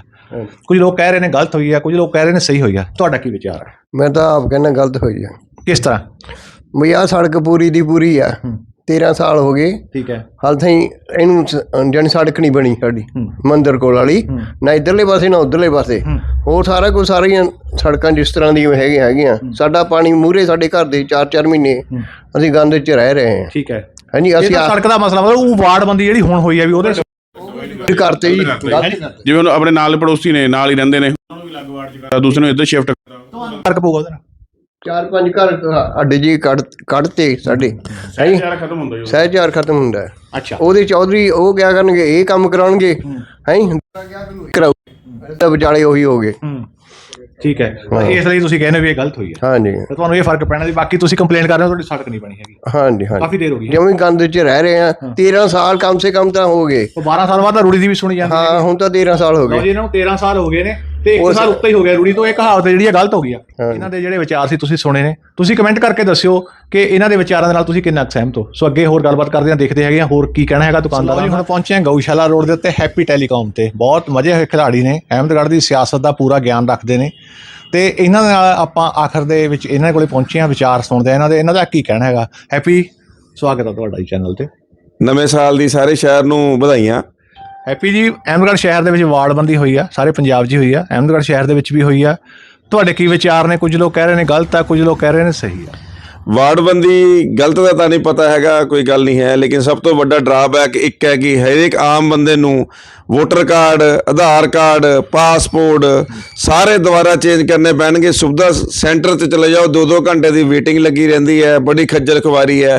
ਕੁਝ ਲੋਕ ਕਹਿ ਰਹੇ ਨੇ ਗਲਤ ਹੋਈ ਆ ਕੁਝ ਲੋਕ ਕਹਿ ਰਹੇ ਨੇ ਸਹੀ ਹੋਈ ਆ। ਤੁਹਾਡਾ ਕੀ ਵਿਚਾਰ ਹੈ ਮੈਂ ਤਾਂ ਆਪ ਕਹਿੰਦਾ ਗਲਤ ਹੋਈ ਆ। ਕਿਸ ਤਰ੍ਹਾਂ? ਵੀ ਆਹ ਸੜਕ ਪੂਰੀ ਦੀ ਪੂਰੀ ਆ। 13 ਸਾਲ ਹੋ ਗਏ। ਠੀਕ ਹੈ। ਹਾਲ ਤਾਈਂ ਇਹਨੂੰ ਸ- ਜਾਣੀ ਸੜਕ ਨਹੀਂ ਬਣੀ ਸਾਡੀ। ਮੰਦਿਰ ਕੋਲ ਵਾਲੀ। ਨਾ ਇਧਰਲੇ ਪਾਸੇ ਨਾ ਉਧਰਲੇ ਪਾਸੇ। ਹੋਰ ਸਾਰਾ ਕੁਝ ਸਾਰੀਆਂ ਸੜਕਾਂ ਜਿਸ ਤਰ੍ਹਾਂ ਦੀਆਂ ਹੈਗੀਆਂ ਹੈਗੀਆਂ। ਸਾਡਾ ਪਾਣੀ ਮੂਰੇ ਸਾਡੇ ਘਰ ਦੇ 4-4 ਮਹੀਨੇ ਅਸੀਂ ਗੰਦ 'ਚ ਰਹਿ ਰਹੇ ਹਾਂ। ਠੀਕ ਹੈ। ਹਾਂਜੀ ਇਹ ਅਸੀਂ ਤਾਂ ਸੜਕ ਦਾ ਮਸਲਾ ਮਤਲਬ ਉਹ ਵਾਰਡਬੰਦੀ ਜਿਹੜੀ ਹੁਣ ਹੋਈ ਆ ਵੀ ਉਹਦੇ ਕਰਤੇ ਜੀ ਜਿਵੇਂ ਹੁਣ ਆਪਣੇ ਨਾਲ ਪੜੋਸੀ ਨੇ ਨਾਲ ਹੀ ਰਹਿੰਦੇ ਨੇ। ਦੂਸਰੇ ਨੂੰ ਇੱਧਰ ਸ਼ਿਫਟ ਫ਼ਰਕ ਪਊਗਾ ਉਹਦੇ ਚਾਰ ਪੰਜ ਘਰ ਅੱਡੇ ਜੀ ਕੱਢ ਕੱਢਤੇ ਸਾਡੇ। ਹਾਂਜੀ ਖਤਮ ਹੁੰਦਾ ਸਹਿਜਾਰ ਖਤਮ ਹੁੰਦਾ। ਹੈ ਅੱਛਾ। ਉਹਦੇ ਚੌਧਰੀ ਉਹ ਕਿਆ ਕਰਨਗੇ? ਇਹ ਕੰਮ ਕਰਾਉਣਗੇ। ਹੈਂ। ਕਰਾਉ। ਤਾਂ ਵਿਚਾਲੇ ਉਹੀ ਹੋ ਗਏ। ਹੂੰ। ਠੀਕ ਹੈ। ਤਾਂ ਇਸ ਲਈ ਤੁਸੀਂ ਕਹਿੰਦੇ ਹੋ ਵੀ ਇਹ ਗਲਤ ਹੋਈ ਹੈ। ਹਾਂਜੀ। ਤਾਂ ਤੁਹਾਨੂੰ ਇਹ ਫ਼ਰਕ ਪੈਣਾ ਵੀ ਬਾਕੀ ਤੁਸੀਂ ਕੰਪਲੇਂਟ ਕਰ ਰਹੇ ਹੋ ਤੁਹਾਡੀ ਸੜਕ ਨਹੀਂ ਬਣੀ ਹੈਗੀ। ਹਾਂਜੀ ਹਾਂਜੀ। ਕਾਫੀ ਦੇਰ ਹੋ ਗਈ ਜਿਵੇਂ ਗੰਦ 'ਚ ਰਹਿ ਰਹੇ ਆ 13 ਸਾਲ ਕਮ ਸੇ ਕਮ ਤਾਂ ਹੋ ਗਏ। ਉਹ 12 ਸਾਲ ਬਾਅਦ ਤਾਂ ਰੂੜੀ ਦੀ ਵੀ ਸੁਣੀ ਜਾਂਦੀ ਹੈ ਹਾਂ। ਹੁਣ ਤਾਂ 13 ਸਾਲ ਹੋ ਲਓ ਗਏ ਜੀ ਇਹਨਾਂ ਨੂੰ 13 ਸਾਲ ਹੋ ਗਏ ਨੇ। ਤੇ ਇੱਕ ਸਾਲ ਉੱਤੇ ਹੀ ਹੋ ਗਿਆ ਰੂੜੀ ਤੋਂ ਇਹ ਕਹਾਵਤ ਜਿਹੜੀ ਹੈ ਗਲਤ ਹੋ ਗਈ ਆ। ਇਹਨਾਂ ਦੇ ਜਿਹੜੇ ਵਿਚਾਰ ਸੀ ਤੁਸੀਂ ਸੁਣੇ ਨੇ। ਤੁਸੀਂ ਕਮੈਂਟ ਕਰਕੇ ਦੱਸਿਓ ਕਿ ਇਹਨਾਂ ਦੇ ਵਿਚਾਰਾਂ ਦੇ ਨਾਲ ਤੁਸੀਂ ਕਿੰਨਾ ਸਹਿਮਤ ਹੋ। ਸੋ ਅੱਗੇ ਹੋਰ ਗੱਲਬਾਤ ਕਰਦੇ ਹਾਂ ਦੇਖਦੇ ਹੈਗੇ ਹਾਂ ਹੋਰ ਕੀ ਕਹਿਣਾ ਹੈਗਾ ਦੁਕਾਨਦਾਰਾਂ ਦਾ ਹੁਣ ਪਹੁੰਚੇ ਹਾਂ ਗਊਸ਼ਾਲਾ ਰੋਡ ਦੇ ਉੱਤੇ ਹੈਪੀ ਟੈਲੀਕਾਮ ਤੇ। ਬਹੁਤ ਮਜ਼ੇ ਹੋਏ ਖਿਡਾਰੀ ਨੇ। ਅਹਿਮਦਗੜ੍ਹ ਦੀ ਸਿਆਸਤ ਦਾ ਪੂਰਾ ਗਿਆਨ ਰੱਖਦੇ ਨੇ। ਤੇ ਇਹਨਾਂ ਦੇ ਨਾਲ ਆਪਾਂ ਆਖਰ ਦੇ ਵਿੱਚ ਇਹਨਾਂ ਕੋਲੇ ਪਹੁੰਚੇ ਹਾਂ ਵਿਚਾਰ ਸੁਣਦੇ ਇਹਨਾਂ ਦੇ। ਇਹਨਾਂ ਦਾ ਕੀ ਕਹਿਣਾ ਹੈਗਾ? ਹੈਪੀ ਸਵਾਗਤ ਹੈ ਤੁਹਾਡਾ ਜੀ ਚੈਨਲ ਤੇ। ਨਵੇਂ ਸਾਲ ਦੀ ਸਾਰੇ ਸ਼ਹਿਰ ਨੂੰ ਵਧਾਈਆਂ। ਹੈਪੀ ਜੀ, ਅਹਿਮਦਗੜ੍ਹ ਸ਼ਹਿਰ ਦੇ ਵਿੱਚ ਵਾਰਡਬੰਦੀ ਹੋਈ ਆ, ਸਾਰੇ ਪੰਜਾਬ 'ਚ ਹੀ ਹੋਈ ਆ, ਅਹਿਮਦਗੜ੍ਹ ਸ਼ਹਿਰ ਦੇ ਵਿੱਚ ਵੀ ਹੋਈ ਆ। ਤੁਹਾਡੇ ਕੀ ਵਿਚਾਰ ਨੇ? ਕੁਝ ਲੋਕ ਕਹਿ ਰਹੇ ਨੇ ਗਲਤ ਆ, ਕੁਝ ਲੋਕ ਕਹਿ ਰਹੇ ਨੇ ਸਹੀ ਆ। ਵਾਰਡਬੰਦੀ ਗਲਤ ਦਾ ਤਾਂ ਨਹੀਂ ਪਤਾ ਹੈਗਾ ਕੋਈ ਗੱਲ ਨਹੀਂ ਹੈ ਲੇਕਿਨ ਸਭ ਤੋਂ ਵੱਡਾ ਡਰਾਬੈਕ ਇੱਕ ਹੈ ਕਿ ਹਰੇਕ ਆਮ ਬੰਦੇ ਨੂੰ voter card Aadhaar card passport ਸਾਰੇ ਦੁਬਾਰਾ ਚੇਂਜ ਕਰਨੇ ਪੈਣਗੇ। ਸੁਵਿਧਾ ਸੈਂਟਰ ਤੇ ਚਲੇ ਜਾਓ 2-2 ਘੰਟੇ ਦੀ ਵੇਟਿੰਗ ਲੱਗੀ ਰਹਿੰਦੀ ਹੈ ਬੜੀ ਖੱਜਲ ਖਵਾਰੀ ਹੈ।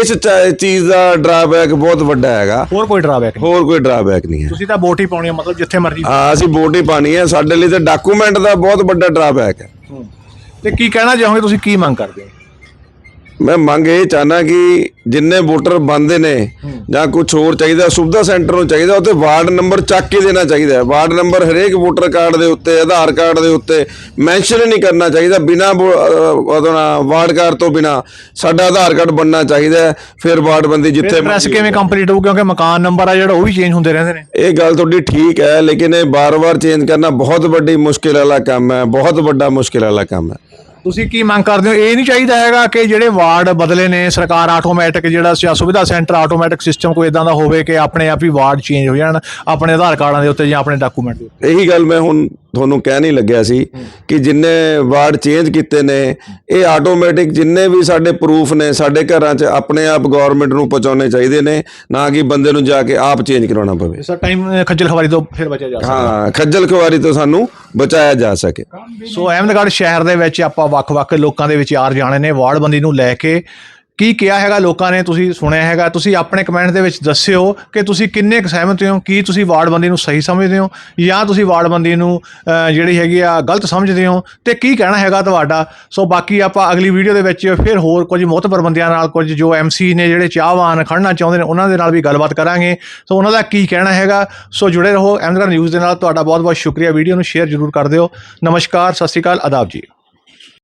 ਇਸ ਚੀਜ਼ ਦਾ ਡਰਾਬੈਕ ਬਹੁਤ ਵੱਡਾ ਹੈਗਾ। ਹੋਰ ਕੋਈ ਡਰਾਬੈਕ ਹੋਰ ਕੋਈ ਡਰਾਬੈਕ ਨਹੀਂ ਹੈ। ਤੁਸੀਂ ਤਾਂ ਵੋਟ ਹੀ ਪਾਉਣੀ ਆ ਮਤਲਬ ਜਿੱਥੇ ਮਰਜ਼ੀ ਹਾਂ ਅਸੀਂ ਵੋਟ ਹੀ ਪਾਣੀ ਹੈ। ਸਾਡੇ ਲਈ ਤਾਂ ਡਾਕੂਮੈਂਟ ਦਾ ਬਹੁਤ ਵੱਡਾ ਡਰਾਬੈਕ ਹੈ। ਤੇ ਕੀ ਕਹਿਣਾ ਚਾਹੋਗੇ ਤੁਸੀਂ? ਕੀ ਮੰਗ ਕਰਦੇ ਹੋ? ਮੈਂ ਮੰਗ ਇਹ ਚਾਹਨਾ ਕਿ ਜਿੰਨੇ ਵੋਟਰ ਬੰਦੇ ਨੇ ਜਾਂ ਕੁਝ ਹੋਰ ਚਾਹੀਦਾ ਸੁਵਿਧਾ ਸੈਂਟਰ ਨੂੰ ਚਾਹੀਦਾ ਉੱਤੇ ਵਾਰਡ ਨੰਬਰ ਚੱਕ ਕੇ ਦੇਣਾ ਚਾਹੀਦਾ ਵਾਰਡ ਨੰਬਰ ਹਰੇਕ ਵੋਟਰ ਕਾਰਡ ਦੇ ਉੱਤੇ ਆਧਾਰ ਕਾਰਡ ਦੇ ਉੱਤੇ ਮੈਂਸ਼ਨ ਨਹੀਂ ਕਰਨਾ ਚਾਹੀਦਾ। ਬਿਨਾ ਉਹਦਾ ਵਾਰਡ ਕਾਰਡ ਤੋਂ ਬਿਨਾ ਸਾਡਾ ਆਧਾਰ ਕਾਰਡ ਬਣਨਾ ਚਾਹੀਦਾ ਫਿਰ ਵਾਰਡ ਬੰਦੀ ਜਿੱਥੇ ਮਰਜ਼ੀ ਕਿਵੇਂ ਕੰਪਲੀਟ ਹੋਊ? ਕਿਉਂਕਿ ਮਕਾਨ ਨੰਬਰ ਆ ਜਿਹੜਾ ਉਹ ਵੀ ਚੇਂਜ ਹੁੰਦੇ ਰਹਿੰਦੇ ਨੇ। ਇਹ ਗੱਲ ਤੁਹਾਡੀ ਠੀਕ ਹੈ ਲੇਕਿਨ ਇਹ ਬਾਰ-ਬਾਰ ਚੇਂਜ ਕਰਨਾ ਬਹੁਤ ਵੱਡੀ ਮੁਸ਼ਕਿਲ ਵਾਲਾ ਕੰਮ ਹੈ ਬਹੁਤ ਵੱਡਾ ਮੁਸ਼ਕਿਲ ਵਾਲਾ ਕੰਮ ਹੈ। ਤੁਸੀਂ ਕੀ ਮੰਗ ਕਰਦੇ ਹੋ? ਇਹ ਨਹੀਂ ਚਾਹੀਦਾ ਹੈਗਾ ਕਿ ਜਿਹੜੇ ਵਾਰਡ ਬਦਲੇ ਨੇ, ਸਰਕਾਰ ਆਟੋਮੈਟਿਕ ਜਿਹੜਾ ਸਿਆ ਸੁਵਿਧਾ ਸੈਂਟਰ ਆਟੋਮੈਟਿਕ ਸਿਸਟਮ ਕੋਈ ਇਦਾਂ ਦਾ ਹੋਵੇ ਕਿ ਆਪਣੇ ਆਪ ਹੀ ਵਾਰਡ ਚੇਂਜ ਹੋ ਜਾਣ, ਆਪਣੇ ਆਧਾਰ ਕਾਰਡਾਂ ਦੇ ਉੱਤੇ ਜਾਂ ਆਪਣੇ ਡਾਕੂਮੈਂਟ ਦੇ ਉੱਤੇ। ਇਹੀ ਗੱਲ ਮੈਂ ਹੁਣ ਤੁਹਾਨੂੰ ਕਹਿ ਨਹੀਂ ਲੱਗਿਆ ਸੀ ਕਿ ਜਿੰਨੇ ਵਾਰਡ ਚੇਂਜ ਕੀਤੇ ਨੇ ਇਹ ਆਟੋਮੈਟਿਕ ਜਿੰਨੇ ਵੀ ਸਾਡੇ ਪ੍ਰੂਫ ਨੇ ਸਾਡੇ ਘਰਾਂ 'ਚ ਆਪਣੇ ਆਪ ਗਵਰਨਮੈਂਟ ਨੂੰ ਪਹੁੰਚਾਉਣੇ ਚਾਹੀਦੇ ਨੇ ਨਾ ਕਿ ਬੰਦੇ ਨੂੰ ਜਾ ਕੇ ਆਪ ਚੇਂਜ ਕਰਾਉਣਾ ਪਵੇ। ਇਸ ਟਾਈਮ ਖੱਜਲ ਖਵਾਰੀ ਤੋਂ ਫਿਰ ਬਚਿਆ ਜਾ ਸਕਦਾ ਹਾਂ ਖੱਜਲ ਖੁਆਰੀ ਤੋਂ ਸਾਨੂੰ ਬਚਾਇਆ ਜਾ ਸਕੇ। ਸੋ ਅਹਿਮਦਗੜ੍ਹ ਸ਼ਹਿਰ ਦੇ ਵਿੱਚ ਆਪਾਂ ਵੱਖ-ਵੱਖ ਲੋਕਾਂ ਦੇ ਵਿਚਾਰ ਜਾਣੇ ਨੇ ਵਾਰਡਬੰਦੀ ਨੂੰ ਲੈ ਕੇ ਕੀ ਕਿਹਾ ਹੈਗਾ ਲੋਕਾਂ ਨੇ ਤੁਸੀਂ ਸੁਣਿਆ ਹੈਗਾ ਤੁਸੀਂ ਆਪਣੇ ਕਮੈਂਟ ਦੇ ਵਿੱਚ ਦੱਸਿਓ ਕਿ ਤੁਸੀਂ ਕਿੰਨੇ ਕੁ ਸਹਿਮਤ ਹੋ ਕੀ ਤੁਸੀਂ ਵਾਰਡਬੰਦੀ ਨੂੰ ਸਹੀ ਸਮਝਦੇ ਹੋ ਜਾਂ ਤੁਸੀਂ ਵਾਰਡਬੰਦੀ ਨੂੰ ਅਹ, ਜਿਹੜੀ ਹੈਗੀ ਆ ਗਲਤ ਸਮਝਦੇ ਹੋ ਤੇ ਕੀ ਕਹਿਣਾ ਹੈਗਾ ਤੁਹਾਡਾ? ਸੋ ਬਾਕੀ ਆਪਾਂ ਅਗਲੀ ਵੀਡੀਓ ਦੇ ਵਿੱਚ ਫਿਰ ਹੋਰ ਕੁਝ ਮੋਹਤਬਰ ਬੰਦਿਆਂ ਨਾਲ ਕੁਝ ਜੋ ਐਮਸੀ ਨੇ ਜਿਹੜੇ ਚਾਹਵਾਨ ਖੜਨਾ ਚਾਹੁੰਦੇ ਨੇ ਉਹਨਾਂ ਦੇ ਨਾਲ ਵੀ ਗੱਲਬਾਤ ਕਰਾਂਗੇ। ਸੋ ਉਹਨਾਂ ਦਾ ਕੀ ਕਹਿਣਾ ਹੈਗਾ? ਸੋ ਜੁੜੇ ਰਹੋ ਅਹਿਮਦਗੜ੍ਹ ਨਿਊਜ਼ ਦੇ ਨਾਲ। ਤੁਹਾਡਾ ਬਹੁਤ ਬਹੁਤ ਸ਼ੁਕਰੀਆ। ਵੀਡੀਓ ਨੂੰ ਸ਼ੇਅਰ ਜ਼ਰੂਰ ਕਰ ਦਿਓ। ਨਮਸਕਾਰ ਸਤਿ ਸ਼੍ਰੀ ਅਕਾਲ। ਆਦਾਬ ਜੀ।